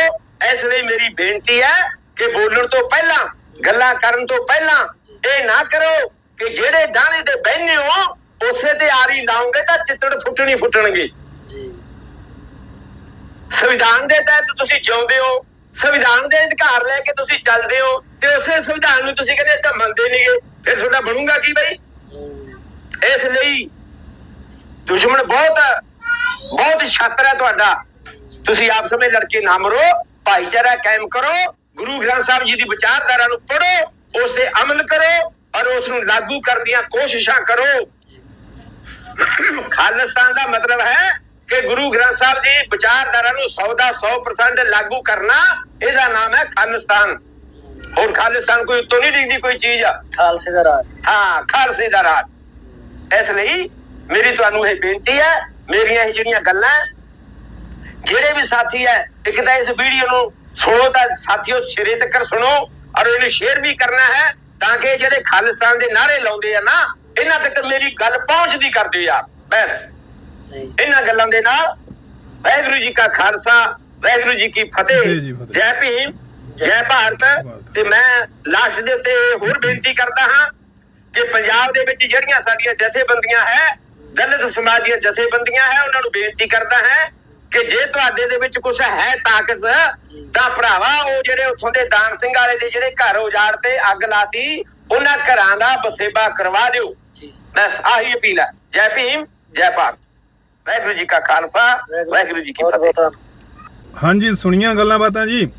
ਇਸ ਲਈ ਮੇਰੀ ਬੇਨਤੀ ਹੈ ਕਿ ਬੋਲਣ ਤੋਂ ਪਹਿਲਾਂ ਗੱਲਾਂ ਕਰਨ ਤੋਂ ਪਹਿਲਾਂ ਇਹ ਨਾ ਕਰੋ ਕਿ ਜਿਹੜੇ ਡਾਣੇ ਤੇ ਬਹਿਨੇ ਹੋ ਉਸੇ ਤੇ ਆਰੀ ਲਾਉਂਗੇ ਤਾਂ ਚਿੱਤੜ ਫੁੱਟਣੀ ਫੁੱਟਣਗੇ। ਜੀ। ਸੰਵਿਧਾਨ ਦੇ ਤਹਿਤ ਤੁਸੀਂ ਜਿਉਂਦੇ ਹੋ ਸੰਵਿਧਾਨ ਦੇ ਅਧਿਕਾਰ ਲੈ ਕੇ ਤੁਸੀਂ ਚੱਲਦੇ ਹੋ ਤੇ ਉਸੇ ਸੰਵਿਧਾਨ ਨੂੰ ਤੁਸੀਂ ਕਹਿੰਦੇ ਤਾਂ ਮੰਨਦੇ ਨਹੀਂਗੇ ਫਿਰ ਤੁਹਾਡਾ ਬਣੂਗਾ ਕੀ ਬਈ? ਇਸ ਲਈ ਦੁਸ਼ਮਣ ਬਹੁਤ ਬਹੁਤ ਛਾਤਰ ਹੈ ਤੁਹਾਡਾ। ਤੁਸੀਂ ਆਪਸ ਵਿੱਚ ਲੜਕੇ ਨਾ ਮਰੋ ਭਾਈਚਾਰਾ ਕਾਇਮ ਕਰੋ ਗੁਰੂ ਗ੍ਰੰਥ ਸਾਹਿਬ ਜੀ ਦੀ ਵਿਚਾਰਧਾਰਾ ਨੂੰ ਪੜੋ ਉਸ ਤੇ ਅਮਲ ਕਰੋ ਔਰ ਉਸ ਨੂੰ ਲਾਗੂ ਕਰਨ ਦੀਆਂ ਕੋਸ਼ਿਸ਼ਾਂ ਕਰੋ। ਖਾਲਿਸਤਾਨ ਦਾ ਮਤਲਬ ਹੈ ਕਿ ਗੁਰੂ ਗ੍ਰੰਥ ਸਾਹਿਬ ਦੀ ਵਿਚਾਰਧਾਰਾ ਨੂੰ 100 ਦਾ 100% ਲਾਗੂ ਕਰਨਾ ਇਹਦਾ ਨਾਮ ਹੈ ਖਾਲਿਸਤਾਨ। ਹੋਰ ਖਾਲਿਸਤਾਨ ਕੋਈ ਉੱਤੋਂ ਨਹੀਂ ਡਿੱਗਦੀ ਕੋਈ ਚੀਜ਼। ਆ ਖਾਲਸੇ ਦਾ ਰਾਜ। ਹਾਂ ਖਾਲਸੇ ਦਾ ਰਾਜ। ਇਸ ਲਈ ਮੇਰੀ ਤੁਹਾਨੂੰ ਇਹ ਬੇਨਤੀ ਹੈ ਮੇਰੀਆਂ ਇਹ ਜਿਹੜੀਆਂ ਗੱਲਾਂ ਜਿਹੜੇ ਵੀ ਸਾਥੀ ਹੈ ਇੱਕ ਤਾਂ ਇਸ ਵੀਡੀਓ ਨੂੰ ਸੁਣੋ ਤਾਂ ਸਾਥੀਓ ਸਿਰੇ ਤੱਕ ਸੁਣੋ ਔਰ ਇਹਨੂੰ ਸ਼ੇਅਰ ਵੀ ਕਰਨਾ ਹੈ ਤਾਂ ਕਿ ਜਿਹੜੇ ਖਾਲਿਸਤਾਨ ਦੇ ਨਾਰੇ ਲਾਉਂਦੇ ਆ ਨਾ ਇਹਨਾਂ ਤੱਕ ਮੇਰੀ ਗੱਲ ਪਹੁੰਚਦੀ ਕਰਦੇ ਆ। ਬਸ। ਇਹਨਾਂ ਗੱਲਾਂ ਦੇ ਨਾਲ ਵਾਹਿਗੁਰੂ ਜੀ ਕਾ ਖਾਲਸਾ ਵਾਹਿਗੁਰੂ ਜੀ ਕੀ ਫਤਿਹ। ਜੀ, ਭੀਮ ਜੈ ਭਾਰਤ। ਤੇ ਮੈਂ ਲਾਸਟ ਦੇ ਉੱਤੇ ਹੋਰ ਬੇਨਤੀ ਕਰਦਾ ਹਾਂ ਕਿ ਪੰਜਾਬ ਦੇ ਵਿੱਚ ਜਿਹੜੀਆਂ ਸਾਡੀਆਂ ਜਥੇਬੰਦੀਆਂ ਹੈ ਦਲਿਤ ਸਮਾਜ ਦੀਆਂ ਜਥੇਬੰਦੀਆਂ ਹੈ ਉਹਨਾਂ ਨੂੰ ਬੇਨਤੀ ਕਰਦਾ ਹੈ ਕਿ ਜੇ ਤੁਹਾਡੇ ਦੇ ਵਿੱਚ ਕੁਝ ਹੈ ਤਾਕਤ ਤਾਂ ਭਰਾਵਾ ਉਹ ਜਿਹੜੇ ਉੱਥੋਂ ਦੇ ਦਾਨ ਸਿੰਘ ਵਾਲੇ ਦੇ ਜਿਹੜੇ ਘਰ ਉਜਾੜ ਤੇ ਅੱਗ ਲਾਤੀ ਉਹਨਾਂ ਘਰਾਂ ਦਾ ਬਸੇਬਾ ਕਰਵਾ ਦਿਓ। ਜੀ। ਬਸ ਆਹੀ ਅਪੀਲ ਹੈ। ਜੈ ਭੀਮ ਜੈ ਭਾਰਤ। ਵਾਹਿਗੁਰੂ ਜੀ ਕਾ ਖਾਲਸਾ ਵਾਹਿਗੁਰੂ ਜੀ ਕੀ ਫਤਿਹ। ਹਾਂਜੀ ਸੁਣੀਆਂ ਗੱਲਾਂ ਬਾਤਾਂ ਜੀ।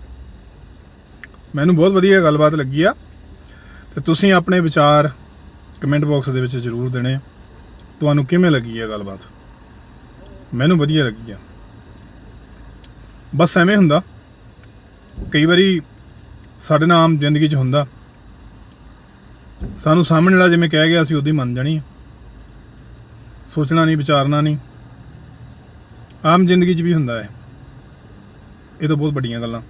ਮੈਨੂੰ ਬਹੁਤ ਵਧੀਆ ਗੱਲਬਾਤ ਲੱਗੀ ਆ। ਤੇ ਤੁਸੀਂ ਆਪਣੇ ਵਿਚਾਰ ਕਮੈਂਟ ਬਾਕਸ ਦੇ ਵਿੱਚ ਜ਼ਰੂਰ ਦੇਣੇ। ਤੁਹਾਨੂੰ ਕਿਵੇਂ ਲੱਗੀ ਆ ਗੱਲਬਾਤ? ਮੈਨੂੰ ਵਧੀਆ ਲੱਗੀ ਆ। ਬਸ ਐਵੇਂ ਹੁੰਦਾ। ਕਈ ਵਾਰੀ ਸਾਡੇ ਨਾਲ ਆਮ ਜ਼ਿੰਦਗੀ 'ਚ ਹੁੰਦਾ। ਸਾਨੂੰ ਸਾਹਮਣੇ ਵਾਲਾ ਜਿਵੇਂ ਕਹਿ ਗਿਆ, ਅਸੀਂ ਉਦੋਂ ਹੀ ਮੰਨ ਜਾਣੀ ਸੋਚਣਾ ਨਹੀਂ, ਵਿਚਾਰਨਾ ਨਹੀਂ। ਆਮ ਜ਼ਿੰਦਗੀ 'ਚ ਵੀ ਹੁੰਦਾ ਹੈ ਇਹ ਤਾਂ ਬਹੁਤ ਵੱਡੀਆਂ ਗੱਲਾਂ।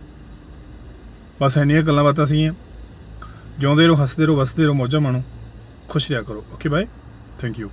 ਬਸ ਇੰਨੀਆਂ ਗੱਲਾਂ ਬਾਤਾਂ ਸੀ ਜਿਉਂਦੇ ਰਹੋ, ਹੱਸਦੇ ਰਹੋ, ਵਸਦੇ ਰਹੋ, ਮੌਜਾਂ ਮਾਣੋ। ਖੁਸ਼ ਰਿਹਾ ਕਰੋ। Okay bye thank you